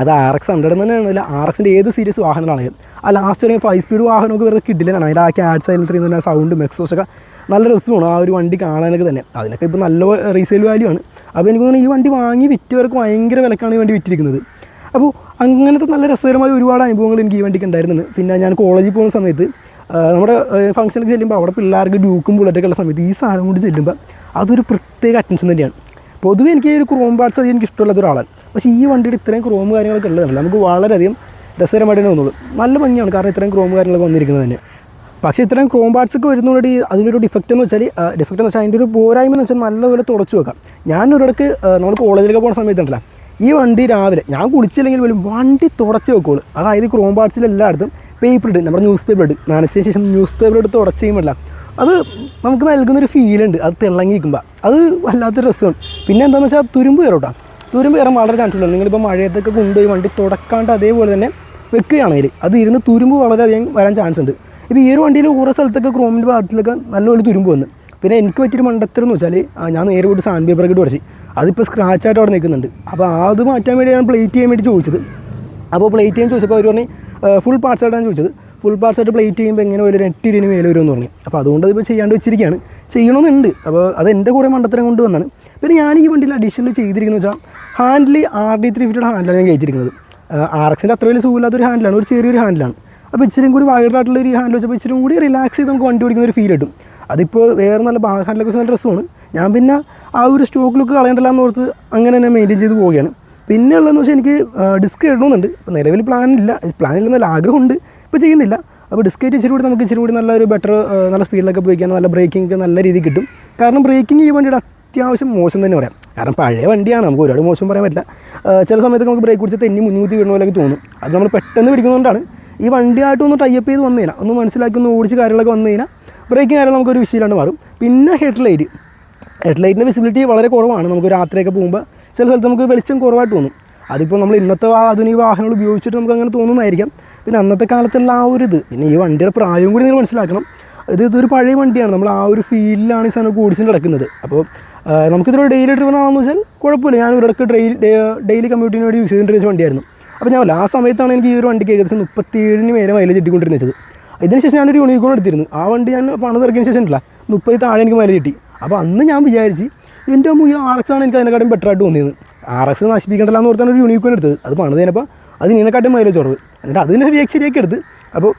Speaker 1: അത് ആർ എക്സ് ഹൺഡ്രഡ് തന്നെ ആണല്ല ആർ എക്സിന്റെ ഏത് സീരീസ് വാഹനങ്ങളാണെങ്കിലും ആ ലാസ്റ്റ് ഒരു ഫൈവ് സ്പീഡ് വാഹനമൊക്കെ വെറുതെ കിടിലനാണ്. അതിന്റെ ആ ക്യാറ്റ് സൈലൻസ് ചെയ്യുന്ന സൗണ്ടും എക്സോസൊക്കെ നല്ല രസമാണ് ആ ഒരു വണ്ടി കാണാനൊക്കെ തന്നെ. അതിനൊക്കെ ഇപ്പോൾ നല്ല റീസെയിൽ വാല്യൂ ആണ്. അപ്പോൾ എനിക്ക് തോന്നുന്നു ഈ വണ്ടി വാങ്ങി വിറ്റവർക്ക് ഭയങ്കര വിലക്കാണ് ഈ വണ്ടി വിറ്റിരിക്കുന്നത്. അപ്പോൾ അങ്ങനത്തെ നല്ല രസകരമായ ഒരുപാട് അനുഭവങ്ങൾ എനിക്ക് ഈ വണ്ടിക്ക് ഉണ്ടായിരുന്നുണ്ട്. പിന്നെ ഞാൻ കോളേജിൽ പോകുന്ന സമയത്ത് നമ്മുടെ ഫംഗ്ഷനൊക്കെ ചെല്ലുമ്പോൾ അവിടെ പിള്ളേർക്ക് ഡ്യൂക്കും ബുള്ളറ്റൊക്കെ ഉള്ള സമയത്ത് ഈ സാധനം കൊണ്ട് ചെല്ലുമ്പോൾ അതൊരു പ്രത്യേക അറ്റൻഷൻ തന്നെയാണ്. പൊതുവെ എനിക്ക് ഒരു ക്രോം പാർട്സ് അധികം എനിക്ക് ഇഷ്ടമുള്ളൊരു ഒരാളാണ്. പക്ഷേ ഈ വണ്ടിയുടെ ഇത്രയും ക്രോം കാര്യങ്ങളൊക്കെ ഉള്ളതാണ് നമുക്ക് വളരെയധികം രസകരമായിട്ട് തന്നെ തോന്നുള്ളൂ. നല്ല ഭംഗിയാണ് കാരണം ഇത്രയും ക്രോം കാര്യങ്ങളൊക്കെ വന്നിരിക്കുന്നത് തന്നെ. പക്ഷേ ഇത്രയും ക്രോം പാർട്സ് ഒക്കെ വരുന്നതോടെ അതിലൊരു ഡിഫക്റ്റ് എന്ന് വെച്ചാൽ ഡിഫക്റ്റ് എന്ന് വെച്ചാൽ അതിന്റെ ഒരു പോരായ്മ എന്ന് വെച്ചാൽ നല്ലപോലെ തുടച്ചു വെക്കാം. ഞാൻ ഒരിടക്ക് നമ്മൾ കോളേജിലൊക്കെ പോകുന്ന സമയത്തുണ്ടല്ലോ ഈ വണ്ടി രാവിലെ ഞാൻ കുളിച്ചില്ലെങ്കിൽ പോലും വണ്ടി തുടച്ച് വെക്കുള്ളൂ. അതായത് ക്രോം പാർട്സിൽ പേപ്പർ ഇട്ട് നമ്മുടെ ന്യൂസ് പേപ്പർ നനച്ചതിന് ശേഷം ന്യൂസ് പേപ്പർ എടുത്ത് ഉടച്ച് ചെയ്യുമ്പോഴല്ല അത് നമുക്ക് നൽകുന്നൊരു ഫീലുണ്ട് അത് തിളങ്ങി നിൽക്കുമ്പോൾ അത് വല്ലാത്തൊരു രസമാണ്. പിന്നെ എന്താണെന്ന് വെച്ചാൽ തുരുമ്പ് കയറോട്ടാ തുരുമ്പ് കയറാൻ വളരെ ചാൻസ് ഉള്ളൂ. നിങ്ങളിപ്പോൾ മഴയത്തൊക്കെ കൊണ്ടുപോയി വണ്ടി തുടക്കാണ്ട് അതേപോലെ തന്നെ വെക്കുകയാണെങ്കിൽ അത് ഇരുന്ന് തുരുമ്പ് വളരെയധികം വരാൻ ചാൻസ് ഉണ്ട്. ഇപ്പോൾ ഈ ഒരു വണ്ടിയിൽ കുറേ സ്ഥലത്തൊക്കെ ക്രോമിന്റെ ഭാഗത്തിലൊക്കെ നല്ലപോലെ തുരുമ്പ് വന്ന്. പിന്നെ എനിക്ക് പറ്റിയൊരു മണ്ടത്തരം എന്ന് വെച്ചാൽ ഞാൻ നേരെ പോയിട്ട് സാൻഡ് പേപ്പറൊക്കെ ഇട്ട് കുറച്ച് അതിപ്പോൾ സ്ക്രാച്ചായിട്ട് അവിടെ നിൽക്കുന്നുണ്ട്. അപ്പോൾ അത് മാറ്റാൻ വേണ്ടി ഞാൻ പ്ലേറ്റ് ചെയ്യാൻ വേണ്ടി ചോദിച്ചത്. അപ്പോൾ പ്ലേറ്റ് ചെയ്യാൻ ചോദിച്ചപ്പോൾ അവർ പറഞ്ഞു ഫുൾ പാർട്സ് ആയിട്ടാണ് ചോദിച്ചത്. ഫുൾ പാർട്സ് ആയിട്ട് പ്ലേറ്റ് ചെയ്യുമ്പോൾ എങ്ങനെ ഒരു എട്ട് മേലെ വരുമെന്ന് പറഞ്ഞു. അപ്പോൾ അതുകൊണ്ട് അതിപ്പോൾ ചെയ്യാണ്ട് വെച്ചിരിക്കുകയാണ്. ചെയ്യണമെന്നുണ്ട്. അപ്പോൾ അത് എന്റെ കുറേ മണ്ടത്തരം കൊണ്ട് വന്നാണ്. പിന്നെ ഞാൻ ഈ വണ്ടിയിൽ അഡീഷണൽ ചെയ്തിരിക്കുന്നത് വെച്ചാൽ ഹാൻഡിൽ ആർ ഡി ത്രീ ഫിഫ്റ്റിയുടെ ഹാൻഡിലാണ് ഞാൻ കഴിച്ചിരിക്കുന്നത് ആർ എക്സിന്റെ അത്ര വലിയ സുഖമില്ലാത്തൊരു ഹാൻഡിലാണ് ഒരു ചെറിയൊരു ഹാൻഡിലാണ് അപ്പോൾ ഇച്ചിരി കൂടി വൈഡായിട്ടുള്ള ഒരു ഹാൻഡിൽ വെച്ചപ്പോൾ ഇച്ചിരി കൂടി റിലാക്സ് ചെയ്ത് നമുക്ക് വണ്ടി ഓടിക്കുന്ന ഒരു ഫീൽ കിട്ടും. അതിപ്പോൾ വേറെ നല്ല ഹാൻഡിലൊക്കെ നല്ല രസമാണ് ഞാൻ പിന്നെ ആ ഒരു സ്റ്റോക്ക് ലുക്ക് കളയണ്ടല്ലോ എന്ന് ഓർത്ത് അങ്ങനെ തന്നെ മെയിന്റെയിൻ ചെയ്ത് പോവുകയാണ്. പിന്നെ ഉള്ളതെന്ന് വെച്ചാൽ എനിക്ക് ഡിസ്ക് ഇടണമെന്നുണ്ട് ഇപ്പോൾ നിലവിൽ പ്ലാൻ ഇല്ല. പ്ലാൻ ഇല്ലെന്നല്ല ആഗ്രഹമുണ്ട്. ഇപ്പോൾ ചെയ്യുന്നില്ല. അപ്പോൾ ഡിസ്ക് ആയിട്ട് ഇച്ചിരി കൂടി നമുക്ക് ഇച്ചിരി കൂടി നല്ലൊരു ബെറ്റർ നല്ല സ്പീഡിലൊക്കെ പോയിക്കാൻ നല്ല ബ്രേക്കിംഗ് നല്ല രീതിയിൽ കിട്ടും. കാരണം ബ്രേക്കിംഗ് ഈ വണ്ടിയുടെ അത്യാവശ്യം മോശം തന്നെ പറയാം. കാരണം പഴയ വണ്ടിയാണ്. നമുക്ക് ഒരുപാട് മോശം പറയാൻ പറ്റില്ല. ചില സമയത്തൊക്കെ നമുക്ക് ബ്രേക്ക് പിടിച്ച് തെന്നി മുന്നൂറ്റി വീഴുന്ന പോലെയൊക്കെ തോന്നും. അത് നമ്മൾ പെട്ടെന്ന് പിടിക്കുന്നതുകൊണ്ടാണ്. ഈ വണ്ടിയായിട്ട് ഒന്ന് ടൈപ്പ് ചെയ്ത് വന്നു കഴിഞ്ഞാൽ ഒന്ന് മനസ്സിലാക്കി ഒന്ന് ഓടിച്ച് കാര്യങ്ങളൊക്കെ വന്നു കഴിഞ്ഞാൽ ബ്രേക്കിംഗ് കാര്യങ്ങൾ നമുക്കൊരു വിഷയമില്ലാണ്ട് മാറും. പിന്നെ ഹെഡ് ലൈറ്റ് ഹെഡ് വിസിബിലിറ്റി വളരെ കുറവാണ്. നമുക്ക് രാത്രിയൊക്കെ പോകുമ്പോൾ ചില സ്ഥലത്ത് നമുക്ക് വെളിച്ചം കുറവായിട്ട് തോന്നും. അതിപ്പോൾ നമ്മൾ ഇന്നത്തെ ആധുനിക വാഹനങ്ങൾ ഉപയോഗിച്ചിട്ട് നമുക്ക് അങ്ങനെ തോന്നുന്നതായിരിക്കാം. പിന്നെ അന്നത്തെ കാലത്തുള്ള ആ ഒരു ഇത് പിന്നെ ഈ വണ്ടിയുടെ പ്രായവും കൂടി നിങ്ങൾ മനസ്സിലാക്കണം. ഇത് ഇതൊരു പഴയ വണ്ടിയാണ്. നമ്മൾ ആ ഒരു ഫീലിലാണ് ഈ സാധനം ഓടിച്ചിട്ട് കിടക്കുന്നത് അപ്പോൾ നമുക്കിതൊരു ഡെയിലി ഡ്രിവൺ ആണെന്ന് വെച്ചാൽ കുഴപ്പമില്ല. ഞാൻ ഒരിടക്ക് ഡെയിലി ഡെയിലി കമ്മ്യൂട്ടിന് വേണ്ടി യൂസ് ചെയ്തിട്ടുള്ള വണ്ടിയായിരുന്നു. അപ്പോൾ ഞാൻ ആ സമയത്താണ് എനിക്ക് ഈ ഒരു വണ്ടിക്ക് ഏകദേശം മുപ്പത്തിയേഴിന് മേലെ മൈലേജ് ഇട്ടിക്കൊണ്ടിരുന്നത് ഇതിന് ശേഷം ഞാനൊരു യൂണിക്കോൺ എടുത്തിരുന്നു. ആ വണ്ടി ഞാൻ പണം ഇറക്കിയതിന് ശേഷം ഉണ്ടല്ല മുപ്പത് താഴെ എനിക്ക് മൈലേജ് കിട്ടി. അപ്പോൾ അന്ന് ഞാൻ വിചാരിച്ച് എന്റെ ഈ ആർ എക്സ് ആണ് എനിക്ക് അതിനെക്കാട്ടും ബെറ്റർ ആയിട്ട് തോന്നിയത്. ആർ എക്സ് നശിപ്പിക്കണ്ടല്ലോ എന്ന് ഓർത്താണ് ഒരു യൂണിക്കോൺ എടുത്തത്. അത് പണിത് കഴിഞ്ഞപ്പോൾ അത് ഇതിനെക്കാട്ടും മൈലേജ് കുറവ്. എന്നിട്ട് അതിനെ റിയാക്ട് ശരിയാക്കി എടുത്ത്. അപ്പോൾ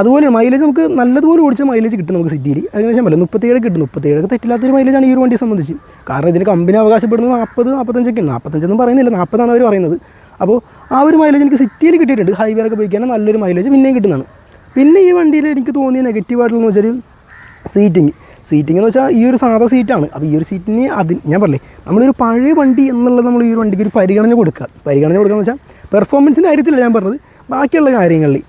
Speaker 1: അതുപോലെ മൈലേജ് നമുക്ക് നല്ലതുപോലെ ഓടിച്ച മൈലേജ് കിട്ടും നമുക്ക് സിറ്റിയിൽ ഏകദേശം പറ്റില്ല മുപ്പത്തേഴ് കിട്ടും. മുപ്പത്തേഴൊക്കെ തെറ്റില്ലാത്തൊരു മൈലേജാണ് ഈ ഒരു വണ്ടിയെ സംബന്ധിച്ച്. കാരണം ഇതിന് കമ്പനി അവകാശപ്പെടുന്നത് നാൽപ്പത് നാൽപ്പത്തഞ്ചൊക്കെ നാൽപ്പത്തഞ്ചൊന്നും പറയുന്നില്ല. നാൽപ്പതാണ് അവർ പറയുന്നത്. അപ്പോൾ ആ ഒരു മൈലേജ് എനിക്ക് സിറ്റിയിൽ കിട്ടിയിട്ടുണ്ട്. ഹൈവേയിലൊക്കെ പോയിക്കാൻ നല്ലൊരു മൈലേജ് പിന്നെയും കിട്ടുന്നതാണ്. പിന്നെ ഈ വണ്ടിയിൽ എനിക്ക് തോന്നിയ നെഗറ്റീവ് നെഗറ്റീവായിട്ടുള്ളതെന്ന് വെച്ചാൽ സീറ്റിംഗ് സീറ്റിംഗ് എന്ന് വെച്ചാൽ ഈ ഒരു സാധാ സീറ്റാണ് അപ്പോൾ ഈ ഒരു സീറ്റിന് അത് ഞാൻ പറഞ്ഞേ നമ്മളൊരു പഴയ വണ്ടി എന്നുള്ളത് നമ്മൾ ഈ ഒരു വണ്ടിക്ക് ഒരു പരിഗണന കൊടുക്കുക. പരിഗണന കൊടുക്കുക എന്ന് വെച്ചാൽ പെർഫോമൻസിന്റെ കാര്യത്തിലല്ല ഞാൻ പറഞ്ഞത്. ബാക്കിയുള്ള കാര്യങ്ങളിൽ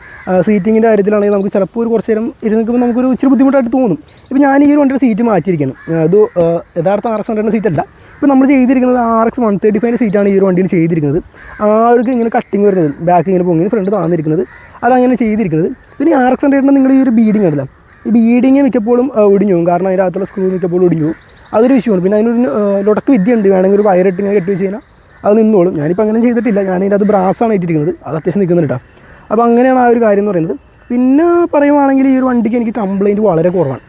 Speaker 1: സീറ്റിങ്ങിന്റെ കാര്യത്തിലാണെങ്കിൽ നമുക്ക് ചിലപ്പോൾ ഒരു കുറച്ച് നേരം ഇരുന്ന് നിൽക്കുമ്പോൾ നമുക്കൊരു ഇച്ചിരി ബുദ്ധിമുട്ടായിട്ട് തോന്നും. ഇപ്പോൾ ഞാൻ ഈ ഒരു വണ്ടിയുടെ സീറ്റ് മാറ്റിയിരിക്കണം അത് യഥാർത്ഥ ആർ എക്സ് ഹൺഡ്രഡിന്റെ സീറ്റല്ല ഇപ്പോൾ നമ്മൾ ചെയ്തിരിക്കുന്നത് R X one thirty five സീറ്റാണ് ഈ ഒരു വണ്ടിയിൽ ചെയ്തിരിക്കുന്നത്. ആ ഒരു ഇങ്ങനെ കട്ടിങ് വരുന്നത് ബാക്ക് ഇങ്ങനെ പൊങ്ങി ഫ്രണ്ട് താന്നിരിക്കുന്നത്. അതങ്ങനെ ചെയ്തിരിക്കുന്നത്. പിന്നെ ആർ എക്സ് ഹൺഡ്രഡിന്റെ നിങ്ങൾ ഈ ഒരു ബീഡിങ് ഉണ്ടല്ലോ ഈ ബീഡിങ് മിക്കപ്പോഴും ഒടിഞ്ഞു പോകും. കാരണം അതിന്റെ അകത്തുള്ള സ്ക്രൂ മിക്കപ്പോഴും ഒടിഞ്ഞു പോകും. അതൊരു വിഷയമാണ് പിന്നെ അതിനൊരു ലൊടക്ക് വിദ്യ ഉണ്ട് വേണമെങ്കിൽ ഒരു വയറിട്ട് ഇങ്ങനെ കെട്ടി വെച്ച് കഴിഞ്ഞാൽ അത് നിന്നോളും. ഞാനിപ്പോൾ അങ്ങനെ ചെയ്തിട്ടില്ല. ഞാൻ അതിന്റെ അത് ബ്രാസാണ് ഇട്ടിരിക്കുന്നത്. അത് അത്യാവശ്യം നിൽക്കുന്നുണ്ട് കേട്ടോ അപ്പോൾ അങ്ങനെയാണ് ആ ഒരു കാര്യം എന്ന് പറയുന്നത്. പിന്നെ പറയുവാണെങ്കിൽ ഈ ഒരു വണ്ടിക്ക് എനിക്ക് കംപ്ലയിന്റ് വളരെ കുറവാണ്.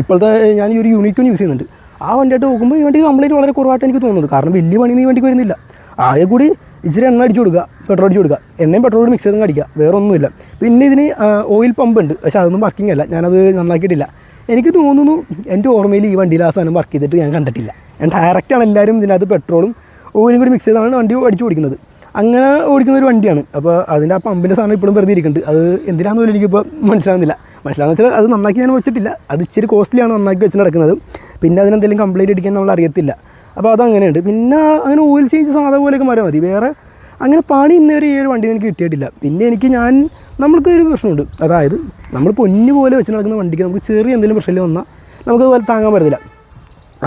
Speaker 1: ഇപ്പോഴത്തെ ഞാൻ ഈ ഒരു യൂണിക്കോൺ യൂസ് ചെയ്യുന്നുണ്ട്. ആ വണ്ടിയായിട്ട് നോക്കുമ്പോൾ ഈ വണ്ടിക്ക് കംപ്ലയിന്റ് വളരെ കുറവായിട്ട് എനിക്ക് തോന്നുന്നത്. കാരണം വലിയ പണിയൊന്നും ഈ വണ്ടിക്ക് വരുന്നില്ല. ആകെ കൂടി ഇച്ചിരി എണ്ണ അടിച്ചു കൊടുക്കുക പെട്രോൾ അടിച്ചു കൊടുക്കുക. എണ്ണയും പെട്രോളും മിക്സ് ചെയ്തും അടിക്കുക വേറെ ഒന്നുമില്ല പിന്നെ ഇതിന് ഓയിൽ പമ്പ് ഉണ്ട്. പക്ഷേ അതൊന്നും വർക്കിംഗ് അല്ല. ഞാനത് നന്നാക്കിയിട്ടില്ല. എനിക്ക് തോന്നുന്നു എന്റെ ഓർമ്മയിൽ ഈ വണ്ടിയിൽ ആ സാധനം വർക്ക് ചെയ്തിട്ട് ഞാൻ കണ്ടിട്ടില്ല. ഞാൻ ഡയറക്റ്റാണ് എല്ലാവരും ഇതിനകത്ത് പെട്രോളും ഓയിലും കൂടി മിക്സ് ചെയ്താണ് വണ്ടി അടിച്ചു ഓടിക്കുന്നത്. അങ്ങനെ ഓടിക്കുന്ന ഒരു വണ്ടിയാണ്. അപ്പോൾ അതിന്റെ ആ പമ്പിന്റെ സാധനം ഇപ്പോഴും വെറുതെ ഇരിക്കുന്നുണ്ട്. അത് എന്തിനാണെന്ന് പോലും എനിക്കിപ്പോൾ മനസ്സിലാവുന്നില്ല. മനസ്സിലാകുന്ന വെച്ചാൽ അത് നന്നാക്കി ഞാൻ വെച്ചിട്ടില്ല. അത് ഇച്ചിരി കോസ്റ്റ്ലിയാണ് നന്നാക്കി വെച്ചിട്ട് നടക്കുന്നത്. പിന്നെ അതിനെന്തെങ്കിലും കംപ്ലൈന്റ് അടിക്കാൻ നമ്മൾ അറിയത്തില്ല. അപ്പോൾ അതങ്ങനെയുണ്ട്. പിന്നെ അങ്ങനെ ഓയിൽ ചേഞ്ച് സാധാ പോലെയൊക്കെ മരം മതി. വേറെ അങ്ങനെ പണി ഇന്നേവരെ ഈ ഒരു വണ്ടി എനിക്ക് കിട്ടിയിട്ടില്ല. പിന്നെ എനിക്ക് ഞാൻ നമ്മൾക്ക് ഒരു പ്രശ്നമുണ്ട്. അതായത് നമ്മൾ പൊന്നു പോലെ വെച്ച് നടക്കുന്ന വണ്ടിക്ക് നമുക്ക് ചെറിയ എന്തെങ്കിലും പ്രശ്നമില്ല വന്നാൽ നമുക്ക് അതുപോലെ താങ്ങാൻ പറ്റത്തില്ല.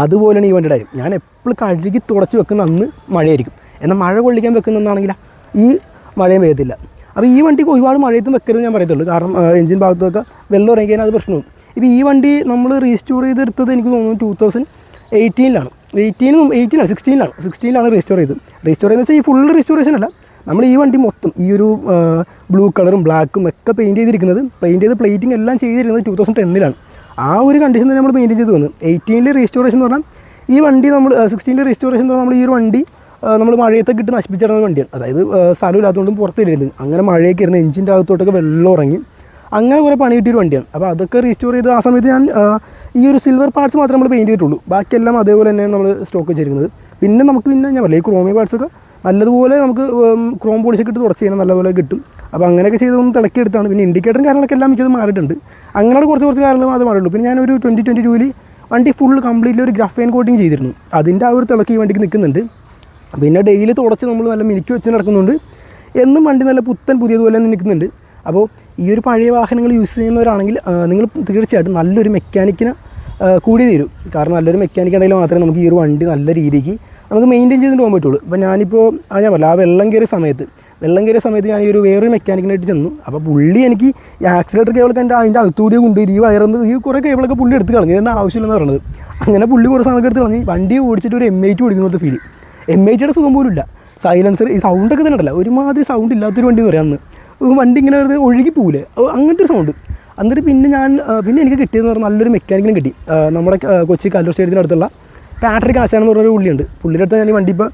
Speaker 1: അതുപോലെയാണ് ഈ വണ്ടിയുടെ കാര്യം. ഞാൻ എപ്പോഴും കഴുകി തുടച്ച് വെക്കുന്ന അന്ന് മഴയായിരിക്കും. എന്നാൽ മഴ കൊള്ളിക്കാൻ വെക്കുന്നതാണെങ്കിൽ ഈ മഴയും പെയ്യത്തില്ല. അപ്പോൾ ഈ വണ്ടിക്ക് ഒരുപാട് മഴയത്തും വെക്കരുത് ഞാൻ പറയത്തുള്ളൂ. കാരണം എഞ്ചിൻ ഭാഗത്തൊക്കെ വെള്ളം ഇറങ്ങിയാൽ അത് പ്രശ്നവും ഇപ്പോൾ ഈ വണ്ടി നമ്മൾ റീസ്റ്റോർ ചെയ്തെടുത്തത് എനിക്ക് തോന്നുന്നു ടൂ തൗസൻഡ് എയ്റ്റീനിലാണ്. എയ്റ്റീനും എയ്റ്റീനാണ് സിക്സ്റ്റീനിലാണ് സിക്സ്റ്റീനിലാണ് റീസ്റ്റോർ ചെയ്തത്. റീസ്റ്റോർ ചെയ്യുന്നത് വെച്ചാൽ ഈ ഫുൾ റീസ്റ്റോറേഷൻ അല്ല. നമ്മൾ ഈ വണ്ടി മൊത്തം ഈ ഒരു ബ്ലൂ കളറും ബ്ലാക്കും ഒക്കെ പെയിന്റ് ചെയ്തിരിക്കുന്നത് പെയിന്റ് ചെയ്ത് പ്ലേറ്റിംഗ് എല്ലാം ചെയ്തിരുന്നത് ടൂ തൗസൻഡ് ടെന്നിലാണ് ആ ഒരു കണ്ടീഷൻ തന്നെ നമ്മൾ പെയിന്റ് ചെയ്ത് വന്നു. എയ്റ്റീനിൽ റീസ്റ്റോറേഷൻ എന്ന് പറഞ്ഞാൽ ഈ വണ്ടി നമ്മൾ സിക്സ്റ്റീനിൽ റീസ്റ്റോറേഷൻ എന്ന് പറഞ്ഞാൽ നമ്മൾ ഈ ഒരു വണ്ടി നമ്മൾ മഴയത്തൊക്കെ ഇട്ട് നശിപ്പിച്ചിടുന്ന വണ്ടിയാണ്. അതായത് സ്ഥലമില്ലാത്തതുകൊണ്ടും പുറത്തിരുന്നത് അങ്ങനെ മഴയൊക്കെ ഇരുന്ന് എഞ്ചിന്റെ അകത്തോട്ടൊക്കെ വെള്ളം ഇറങ്ങി അങ്ങനെ കുറേ പണി കിട്ടിയൊരു വണ്ടിയാണ്. അപ്പോൾ അതൊക്കെ റീസ്റ്റോർ ചെയ്ത് ആ സമയത്ത് ഞാൻ ഈ ഒരു സിൽവർ പാർട്സ് മാത്രം നമ്മൾ പെയിന്റ് ചെയ്തിട്ടുള്ളൂ. ബാക്കിയെല്ലാം അതേപോലെ തന്നെയാണ് നമ്മൾ സ്റ്റോക്ക് വെച്ചിരിക്കുന്നത്. പിന്നെ നമുക്ക് പിന്നെ ഞാൻ പറയില്ല ഈ ക്രോമി പാർട്സൊക്കെ നല്ലതുപോലെ നമുക്ക് ക്രോം പോളിഷൊക്കെ ഇട്ട് തുടച്ച് കഴിഞ്ഞാൽ നല്ലപോലെ കിട്ടും. അപ്പോൾ അങ്ങനെയൊക്കെ ചെയ്തൊന്ന് തിളക്കിയെടുത്താണ് പിന്നെ ഇൻഡിക്കേറ്ററും കാര്യങ്ങളൊക്കെ എല്ലാം മിക്കത് മാറിയിട്ടുണ്ട്. അങ്ങനെയുള്ള കുറച്ച് കുറച്ച് കാര്യങ്ങൾ അത് മാറിയുള്ളൂ. പിന്നെ ഞാനൊരു ട്വന്റി ട്വന്റി ടൂവിൽ വണ്ടി ഫുൾ കംപ്ലീറ്റ്ലി ഒരു ഗ്രഫൈൻ കോട്ടിങ് ചെയ്തിരുന്നു. അതിന്റെ ആ ഒരു തിളക്കി വേണ്ടിക്ക് നിൽക്കുന്നുണ്ട്. പിന്നെ ഡെയിലി തുടച്ച് നമ്മൾ നല്ല മിനിക്ക് വെച്ച് നടക്കുന്നുണ്ട്. എന്നും വണ്ടി നല്ല പുത്തൻ പുതിയതുപോലെ നിൽക്കുന്നുണ്ട്. അപ്പോൾ ഈ ഒരു പഴയ വാഹനങ്ങൾ യൂസ് ചെയ്യുന്നവരാണെങ്കിൽ നിങ്ങൾ തീർച്ചയായിട്ടും നല്ലൊരു മെക്കാനിക്കിന് കൂടി തരും. കാരണം നല്ലൊരു മെക്കാനിക് ഉണ്ടെങ്കിൽ മാത്രമേ നമുക്ക് ഈ ഒരു വണ്ടി നല്ല രീതിക്ക് നമുക്ക് മെയിന്റെയിൻ ചെയ്തിട്ട് പോകാൻ പറ്റുള്ളൂ. അപ്പോൾ ഞാനിപ്പോൾ ആ ഞാൻ പറഞ്ഞു ആ വെള്ളം കയറിയ സമയത്ത് വെള്ളം കയറിയ സമയത്ത് ഞാൻ ഈ ഒരു വേറൊരു മെക്കാനിക്കിനായിട്ട് ചെന്നു. അപ്പോൾ പുള്ളി എനിക്ക് ഈ ആക്സിലേറ്റർ കേബിളൊക്കെ എന്റെ അതിന്റെ അകത്തൂടിയെ കൊണ്ടുപോയി ഈ വയറന്ന് ഈ കുറേ കേബിളൊക്കെ പുള്ളി എടുത്ത് കളഞ്ഞു. ഇതിന്റെ ആവശ്യമില്ലെന്ന് പറയുന്നത് അങ്ങനെ പുള്ളി കുറേ സാധനമൊക്കെ എടുത്ത് കളഞ്ഞ്. വണ്ടി ഓടിച്ചിട്ട് ഒരു എം എയ്റ്റ് ഓടിക്കുന്ന ഫീൽ എം എയ്റ്റിയുടെ സുഖം പോലും ഇല്ല. സൈലൻസർ ഈ സൗണ്ടൊക്കെ തന്നെ ഉണ്ടല്ലോ ഒരുമാതിരി സൗണ്ട് ഇല്ലാത്തൊരു വണ്ടി എന്ന് പറയാം അന്ന്. വണ്ടി ഇങ്ങനെ വെറുതെ ഒഴുകി പോകില്ലേ അങ്ങനത്തെ ഒരു സൗണ്ട് എന്നിട്ട് പിന്നെ ഞാൻ പിന്നെ എനിക്ക് കിട്ടിയതെന്ന് പറഞ്ഞാൽ നല്ലൊരു മെക്കാനിക്കിനും കിട്ടി. നമ്മുടെ കൊച്ചി കല്ലൂർ സ്റ്റേഡിയത്തിന്റെ അടുത്തുള്ള പാട്രിക് ആശാൻ എന്ന് പറഞ്ഞൊരു പുള്ളിയുണ്ട്. പുള്ളിയുടെ അടുത്ത് ഞാൻ ഈ വണ്ടി ഇപ്പോൾ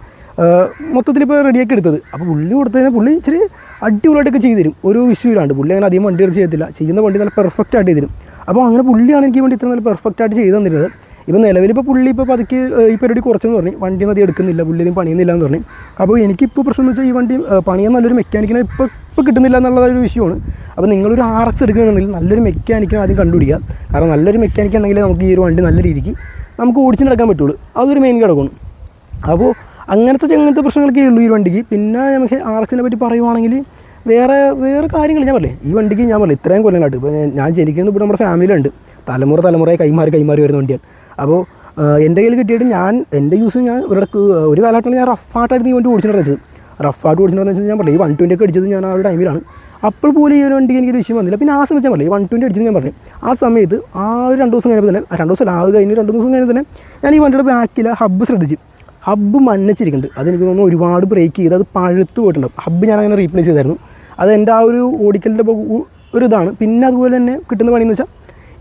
Speaker 1: മൊത്തത്തിൽ ഇപ്പോൾ റെഡിയാക്കി എടുത്തത്. അപ്പോൾ പുള്ളി കൊടുത്തു കഴിഞ്ഞാൽ പുള്ളി ഇച്ചിരി അടിപൊളിയായിട്ടൊക്കെ ചെയ്തു തരും. ഒരു ഇഷ്യൂ ഇല്ലാണ്ട്. പുള്ളി അങ്ങനെ അധികം വണ്ടി എടുത്ത് ചെയ്യത്തില്ല ചെയ്യുന്ന വണ്ടി നല്ല പെർഫെക്റ്റ് ആയിട്ട് ചെയ്തു തരും. അപ്പോൾ അങ്ങനെ പുള്ളിയാണ് എനിക്ക് വേണ്ടി ഇത്ര നല്ല പെർഫെക്റ്റ് ആയിട്ട് ചെയ്തു തന്നിരുന്നത്. ഇപ്പോൾ നിലവിൽ ഇപ്പോൾ പുള്ളി ഇപ്പോൾ പതുക്കെ ഈ പരിപാടി കുറച്ചെന്ന് പറഞ്ഞു. വണ്ടി മതി എടുക്കുന്നില്ല പുള്ളി ഇതും പണിയുന്നില്ല എന്ന് പറഞ്ഞു. അപ്പോൾ എനിക്കിപ്പോൾ പ്രശ്നം എന്ന് വെച്ചാൽ ഈ വണ്ടി പണിയാൻ നല്ലൊരു മെക്കാനിക്കിനെ ഇപ്പോൾ ഇപ്പോൾ കിട്ടുന്നില്ല എന്നുള്ള ഒരു വിഷയമാണ്. അപ്പോൾ നിങ്ങളൊരു ആർ എക്സ് എടുക്കുകയാണെന്നുണ്ടെങ്കിൽ നല്ലൊരു മെക്കാനിക്കിനെ ആദ്യം കണ്ടുപിടിക്കുക. കാരണം നല്ലൊരു മെക്കാനിക്ക് ഉണ്ടെങ്കിൽ നമുക്ക് ഈ ഒരു വണ്ടി നല്ല രീതിക്ക് നമുക്ക് ഓടിച്ച് നടക്കാൻ പറ്റുള്ളൂ. അതൊരു മെയിൻ ഘടകമാണ്. അപ്പോൾ അങ്ങനത്തെ അങ്ങനത്തെ പ്രശ്നങ്ങളൊക്കെ ഉള്ളൂ ഈ വണ്ടിക്ക്. പിന്നെ നമുക്ക് ആർ എക്സിനെ പറ്റി പറയുവാണെങ്കിൽ വേറെ വേറെ കാര്യങ്ങൾ ഞാൻ പറയില്ലേ ഈ വണ്ടിക്ക് ഞാൻ പറയില്ല ഇത്രയും കൊല്ലം കാട്ടും ഇപ്പോൾ ഞാൻ ജനിക്കുന്നത് ഇപ്പോൾ നമ്മുടെ ഫാമിലിയുണ്ട് തലമുറ തലമുറയായി കൈമാറി കൈമാറി വരുന്ന വണ്ടിയാണ്. അപ്പോൾ എന്റെ കയ്യിൽ കിട്ടിയിട്ട് ഞാൻ എന്റെ യൂസ് ഞാൻ ഒരിടക്ക് ഒരു കാലഘട്ടത്തിൽ ഞാൻ റഫായിട്ടായിരുന്നു ഈ വണ്ടി ഓടിച്ചിട്ട് വെച്ചത്. റഫായിട്ട് ഓടിച്ചിട്ട് വെച്ചാൽ ഞാൻ പറയും ഈ വൺ ട്വന്റി ഒക്കെ അടിച്ചത് ഞാൻ ആ ഒരു ടൈമിലാണ് അപ്പോൾ പോലും ഈ ഒരു വണ്ടിക്ക് എനിക്ക് വിഷയം വന്നില്ല. പിന്നെ ആ സമയത്ത് ഞാൻ പറയും ഈ വൺ ട്വന്റി അടിച്ചത് ഞാൻ പറഞ്ഞു. ആ സമയത്ത് ആ ഒരു രണ്ട് ദിവസം കഴിഞ്ഞപ്പോൾ തന്നെ രണ്ട് ദിവസം ആ കഴിഞ്ഞ് രണ്ട് ദിവസം കഴിഞ്ഞ് തന്നെ ഞാൻ ഈ വണ്ടിയുടെ ബാക്കിലെ ഹബ്ബ് ശ്രദ്ധിച്ചു ഹബ്ബ് മന്നച്ചിരിക്കുന്നുണ്ട് അതെനിക്ക് തോന്നുന്നു ഒരുപാട് ബ്രേക്ക് ചെയ്ത് അത് പഴുത്ത് പോയിട്ടുണ്ട്. ഹബ്ബ് ഞാൻ അങ്ങനെ റീപ്ലേസ് ചെയ്തായിരുന്നു. അത് എന്റെ ആ ഒരു ഓടിക്കലിന്റെ ഒരു ഇതാണ്. പിന്നെ അതുപോലെ തന്നെ കിട്ടുന്ന പണിയെന്ന് വെച്ചാൽ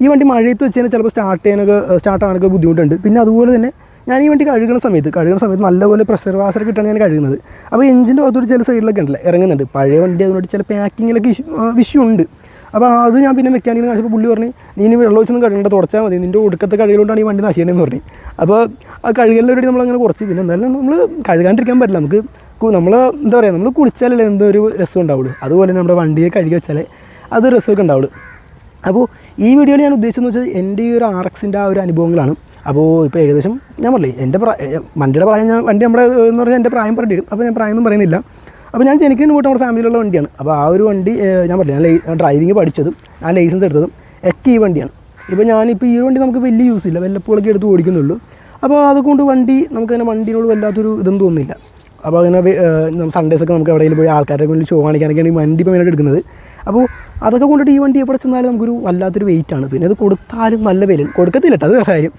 Speaker 1: ഈ വണ്ടി മഴയത്ത് വെച്ച് കഴിഞ്ഞാൽ ചിലപ്പോൾ സ്റ്റാർട്ട് ചെയ്യാനൊക്കെ സ്റ്റാർട്ട് ആകാനൊക്കെ ബുദ്ധിമുട്ടുണ്ട്. പിന്നെ അതുപോലെ തന്നെ ഞാൻ ഈ വണ്ടി കഴുകുന്ന സമയത്ത് കഴുകുന്ന സമയത്ത് നല്ലപോലെ പ്രഷർ വാസർ കിട്ടാണ് ഞാൻ കഴുകുന്നത്. അപ്പോൾ എഞ്ചിന്റെ അകത്തൊരു ചില സൈഡിലൊക്കെ ഉണ്ടല്ലോ ഇറങ്ങുന്നുണ്ട്. പഴയ വണ്ടി അതുകൊണ്ട് ചില പാക്കിങ്ങിലൊക്കെ വിഷയം ഉണ്ട്. അപ്പോൾ അത് ഞാൻ പിന്നെ മെക്കാനിക്കിനെ കാണിച്ചപ്പോൾ പുള്ളി പറഞ്ഞു നീ ഇനി വെള്ളം വെച്ചൊന്നും കഴുകേണ്ട തുടച്ചാൽ മതി. നിന്റെ ഒടുക്കത്തെ കഴുകലുകൊണ്ടാണ് ഈ വണ്ടി നശിക്കണമെന്ന് പറഞ്ഞു. അപ്പോൾ ആ കഴുകലിന്റെ വേണ്ടി നമ്മളങ്ങനെ കുറച്ച് പിന്നെ എന്തായാലും നമ്മൾ കഴുകാണ്ടിരിക്കാൻ പറ്റില്ല. നമുക്ക് നമ്മൾ എന്താ പറയുക നമ്മൾ കുളിച്ചാലല്ലേ എന്തോ ഒരു രസം ഉണ്ടാവുള്ളൂ. അതുപോലെ നമ്മുടെ വണ്ടിയെ കഴുകി വെച്ചാലേ അതൊരു രസമൊക്കെ ഉണ്ടാവുള്ളൂ. അപ്പോൾ ഈ വീഡിയോയിൽ ഞാൻ ഉദ്ദേശിച്ചതെന്ന് വെച്ചാൽ എന്റെ ഈ ഒരു ആർ എക്സിന്റെ ആ ഒരു അനുഭവങ്ങളാണ്. അപ്പോൾ ഇപ്പോൾ ഏകദേശം ഞാൻ പറഞ്ഞില്ലേ എന്റെ വണ്ടിയുടെ പ്രായം ഞാൻ വണ്ടി നമ്മുടെ എന്ന് പറഞ്ഞാൽ എന്റെ പ്രായം പറഞ്ഞു വരും. അപ്പോൾ ഞാൻ പ്രായം ഒന്നും പറയുന്നില്ല. അപ്പോൾ ഞാൻ ജനിക്കുന്ന പോയിട്ട് നമ്മുടെ ഫാമിലിയിലുള്ള വണ്ടിയാണ്. അപ്പോൾ ആ ഒരു വണ്ടി ഞാൻ പറഞ്ഞില്ല ഞാൻ ഡ്രൈവിംഗ് പഠിച്ചതും ഞാൻ ലൈസൻസ് എടുത്തതും ഒക്കെ ഈ വണ്ടിയാണ്. ഇപ്പോൾ ഞാനിപ്പോൾ ഈ വണ്ടി നമുക്ക് വലിയ യൂസ് ഇല്ല. വല്ലപ്പോഴൊക്കെ എടുത്ത് ഓടിക്കുന്നുള്ളൂ. അപ്പോൾ അതുകൊണ്ട് വണ്ടി നമുക്കങ്ങനെ വണ്ടിയോട് വല്ലാത്തൊരു ഇതൊന്നും തോന്നുന്നില്ല. അപ്പോൾ അങ്ങനെ സൺഡേസൊക്കെ നമുക്ക് എവിടെയെങ്കിലും പോയി ആൾക്കാരുടെ മുന്നിൽ ഷോ കാണിക്കാനൊക്കെയാണ് ഈ വണ്ടി ഇപ്പോൾ മെയിനായിട്ട് എടുക്കുന്നത്. അപ്പോൾ അതൊക്കെ കൊണ്ടിട്ട് ഈ വണ്ടി എവിടെ ചെന്നാലും നമുക്കൊരു വല്ലാത്തൊരു വെയിറ്റ് ആണ്. പിന്നെ അത് കൊടുത്താലും നല്ല വില കൊടുക്കത്തില്ല അത് വേറെ കാര്യം.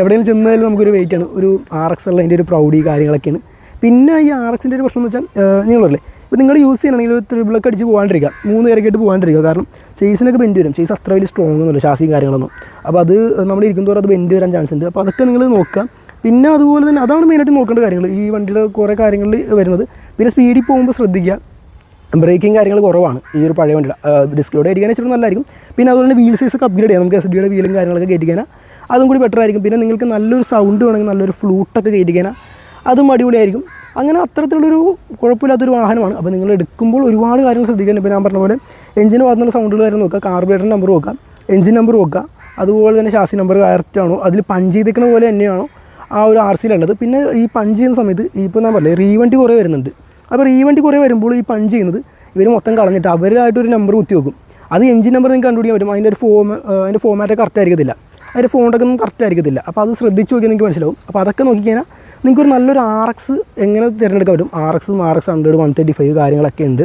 Speaker 1: എവിടെയെങ്കിലും ചെന്നാലും നമുക്കൊരു വെയിറ്റ് ആണ്. ഒരു ആർ എക്സ് ഉള്ള അതിന്റെ ഒരു പ്രൗഡി കാര്യങ്ങളൊക്കെയാണ്. പിന്നെ ഈ ആർ എക്സിന്റെ ഒരു പ്രശ്നം എന്ന് വെച്ചാൽ നിങ്ങൾ പറയില്ലേ ഇപ്പോൾ നിങ്ങൾ യൂസ് ചെയ്യണമെങ്കിൽ ഒരു ത്രിബിളൊക്കെ അടിച്ച് പോകാണ്ടിരിക്കുക. മൂന്ന് പേരൊക്കെയായിട്ട് പോകാണ്ടിരിക്കുക. കാരണം ചേസിനൊക്കെ ബെൻഡ് വരും. ചേസ് അത്ര വലിയ സ്ട്രോങ് ഒന്നുമില്ല ശാസിയും കാര്യങ്ങളൊന്നും. അപ്പോൾ അത് നമ്മൾ ഇരിക്കുന്നതോടെ അത് ബെൻഡ് വരാൻ ചാൻസ് ഉണ്ട്. അപ്പോൾ അതൊക്കെ നിങ്ങൾ നോക്കുക. പിന്നെ അതുപോലെ തന്നെ അതാണ് മെയിനായിട്ട് നോക്കേണ്ട കാര്യങ്ങൾ. ഈ വണ്ടിയുടെ കുറേ കാര്യങ്ങളിൽ വരുന്നത്. പിന്നെ സ്പീഡിൽ പോകുമ്പോൾ ശ്രദ്ധിക്കുക. ബ്രേക്കിംഗ് കാര്യങ്ങൾ കുറവാണ്. ഈ ഒരു പഴയ വണ്ടിയുടെ ഡിസ്കിലൂടെ അടിക്കാൻ വെച്ചിട്ട് നല്ലതായിരിക്കും. പിന്നെ അതുപോലെ തന്നെ വീൽ സൈസ് ഒക്കെ അപ്ഗ്രേഡ് ചെയ്യാം. നമുക്ക് എസ് ഡിയുടെ വീലും കാര്യങ്ങളൊക്കെ കയറ്റിക്കാനാ അതും കൂടി ബെറ്റർ ആയിരിക്കും. പിന്നെ നിങ്ങൾക്ക് നല്ലൊരു സൗണ്ട് വേണമെങ്കിൽ നല്ലൊരു ഫ്ലൂട്ടൊക്കെ കയറ്റിക്കാനാ അതും അടിപൊളിയായിരിക്കും. അങ്ങനെ അത്തരത്തിലുള്ളൊരു കുഴപ്പമില്ലാത്തൊരു വാഹനമാണ്. അപ്പോൾ നിങ്ങൾ എടുക്കുമ്പോൾ ഒരുപാട് കാര്യങ്ങൾ ശ്രദ്ധിക്കണം ഇപ്പോൾ ഞാൻ പറഞ്ഞ പോലെ എഞ്ചിന് ഭാഗത്തുള്ള സൗണ്ടുകൾ കാര്യം നോക്കുക കാർബറേറ്റർ നമ്പർ നോക്കുക എഞ്ചിൻ നമ്പർ നോക്കുക അതുപോലെ തന്നെ ഷാസി നമ്പർ കറക്റ്റാണോ? അതിൽ പഞ്ച് ചെയ്തിരിക്കുന്ന പോലെ തന്നെയാണോ ആ ഒരു ആർ സിയിലുള്ളത് പിന്നെ ഈ പഞ്ച് ചെയ്യുന്ന സമയത്ത് ഇപ്പോൾ ഞാൻ പറഞ്ഞില്ലേ റീവണ്ടി കുറേ വരുന്നുണ്ട്. അപ്പോൾ വണ്ടി കുറേ വരുമ്പോൾ ഈ പഞ്ച് ചെയ്യുന്നത് ഇവർ മൊത്തം കളഞ്ഞിട്ട് അവരായിട്ടൊരു നമ്പർ കുത്തി വെക്കും. അത് എഞ്ചിൻ നമ്പർ നിങ്ങൾക്ക് കണ്ടുപിടിക്കാൻ പറ്റും. അതിന്റെ ഒരു ഫോം അതിന്റെ ഫോമാറ്റ് കറക്റ്റ് ആയിരിക്കത്തില്ല. അതിന്റെ ഫോണ്ടൊക്കെ ഒന്നും കറക്റ്റ് ആയിരിക്കത്തില്ല. അപ്പോൾ അത് ശ്രദ്ധിച്ച് നോക്കിയാൽ നിങ്ങൾക്ക് മനസ്സിലാവും. അപ്പോൾ അതൊക്കെ നോക്കിക്കഴിഞ്ഞാൽ നിങ്ങൾക്ക് ഒരു നല്ലൊരു ആർ എക്സ് എങ്ങനെ തിരഞ്ഞെടുക്കാൻ പറ്റും? ആർ എക്സും R X hundred one thirty five കാര്യങ്ങളൊക്കെ ഉണ്ട്.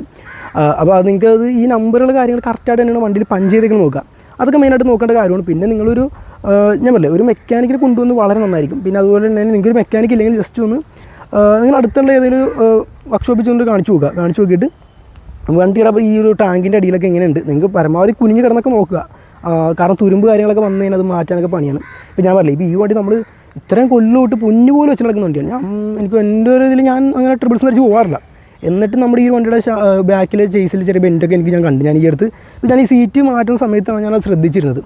Speaker 1: അപ്പോൾ അത് നിങ്ങൾക്ക് അത് ഈ നമ്പറുകൾ കാര്യങ്ങൾ കറക്റ്റായിട്ട് തന്നെയാണ് വണ്ടിയിൽ പഞ്ച് ചെയ്തേക്കണം നോക്കുക. അതൊക്കെ മെയിനായിട്ട് നോക്കേണ്ട കാര്യമാണ്. പിന്നെ നിങ്ങളൊരു ഞാൻ പറയില്ലേ ഒരു മെക്കാനിക്കിനെ കൊണ്ടുവന്ന് വളരെ നന്നായിരിക്കും. പിന്നെ അതുപോലെ തന്നെ നിങ്ങൾക്ക് ഒരു ഇല്ലെങ്കിൽ ജസ്റ്റ് ഒന്ന് നിങ്ങൾ അടുത്തുള്ള ഏതെങ്കിലും വർക്ക്ഷോപ്പിൽ ചെന്ന് കാണിച്ചു നോക്കുക. കാണിച്ചു നോക്കിയിട്ട് വണ്ടിയുടെ ഈ ഒരു ടാങ്കിന്റെ അടിയിലൊക്കെ എങ്ങനെയുണ്ട്? നിങ്ങൾക്ക് പരമാവധി കുനിഞ്ഞ് കിടന്നൊക്കെ നോക്കുക. കാരണം തുരുമ്പ് കാര്യങ്ങളൊക്കെ വന്നു കഴിഞ്ഞാൽ അത് മാറ്റാനൊക്കെ പണിയാണ്. ഇപ്പോൾ ഞാൻ പറയില്ല ഇപ്പോൾ ഈ വണ്ടി നമ്മൾ ഇത്രയും കൊല്ലോട്ട് പൊന്നു പോലും വെച്ച് നടക്കുന്ന വണ്ടിയാണ്. ഞാൻ എനിക്ക് എന്റെ ഒരു ഇതിൽ ഞാൻ അങ്ങനെ ട്രിപ്പിൾസ് മരിച്ച് പോകാറില്ല എന്നിട്ട് നമ്മുടെ ഈ വണ്ടിയുടെ ബാക്കിലെ ചേസിൽ ചെറിയ ബെന്റൊക്കെ എനിക്ക് ഞാൻ കണ്ടു. ഞാൻ ഈ അടുത്ത് ഇപ്പോൾ ഞാൻ ഈ സീറ്റ് മാറ്റുന്ന സമയത്താണ് ഞാൻ അത് ശ്രദ്ധിച്ചിരുന്നത്.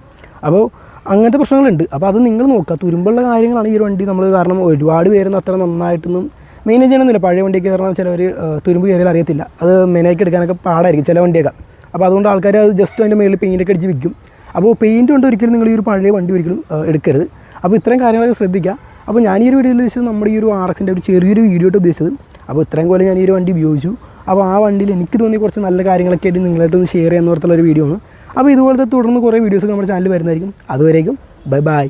Speaker 1: അപ്പോൾ അങ്ങനത്തെ പ്രശ്നങ്ങളുണ്ട്. അപ്പോൾ അത് നിങ്ങൾ നോക്കുക. തുരുമ്പുള്ള കാര്യങ്ങളാണ് ഈ ഒരു വണ്ടി നമ്മൾ കാരണം ഒരുപാട് പേരൊന്നും അത്ര നന്നായിട്ടൊന്നും മെയിനേജ് ചെയ്യണമെന്നില്ല പഴയ വണ്ടിയൊക്കെ പറഞ്ഞാൽ ചിലവർ തുരുമ്പ് കയറിയാൽ അറിയത്തില്ല. അത് മെയിനാക്കി എടുക്കാനൊക്കെ പാടായിരിക്കും ചില വണ്ടിയൊക്കെ. അപ്പോൾ അതുകൊണ്ട് ആൾക്കാർ അത് ജസ്റ്റ് അതിന്റെ മേളിൽ പെയിന്റൊക്കെ അടിച്ച് വിൽക്കും അപ്പോൾ പെയിന്റ് കൊണ്ട് ഒരിക്കലും നിങ്ങൾ ഈ ഒരു പഴയ വണ്ടി ഒരിക്കലും എടുക്കരുത്. അപ്പോൾ ഇത്രയും കാര്യങ്ങളൊക്കെ ശ്രദ്ധിക്കുക. അപ്പോൾ ഞാൻ ഈ ഒരു വീഡിയോയിൽ ഉദ്ദേശിച്ചത് നമ്മുടെ ഈ ഒരു ആർ എക്സിന്റെ ഒരു ചെറിയൊരു വീഡിയോ ആയിട്ട് ഉദ്ദേശിച്ചത്. അപ്പോൾ ഇത്രയും പോലെ ഞാൻ ഈ ഒരു വണ്ടി ഉപയോഗിച്ചു. അപ്പോൾ ആ വണ്ടിയിൽ എനിക്ക് തോന്നിയ കുറച്ച് നല്ല കാര്യങ്ങളൊക്കെ ആയിട്ട് നിങ്ങളായിട്ടൊന്ന് ഷെയർ ചെയ്യാൻ ഓർത്തുള്ള ഒരു വീഡിയോ ആണ്. അപ്പോൾ ഇതുപോലത്തെ തുടർന്ന് കുറേ വീഡിയോസ് നമ്മുടെ ചാനൽ വരുന്നതായിരിക്കും. അതുവരേക്കും ബൈ ബൈ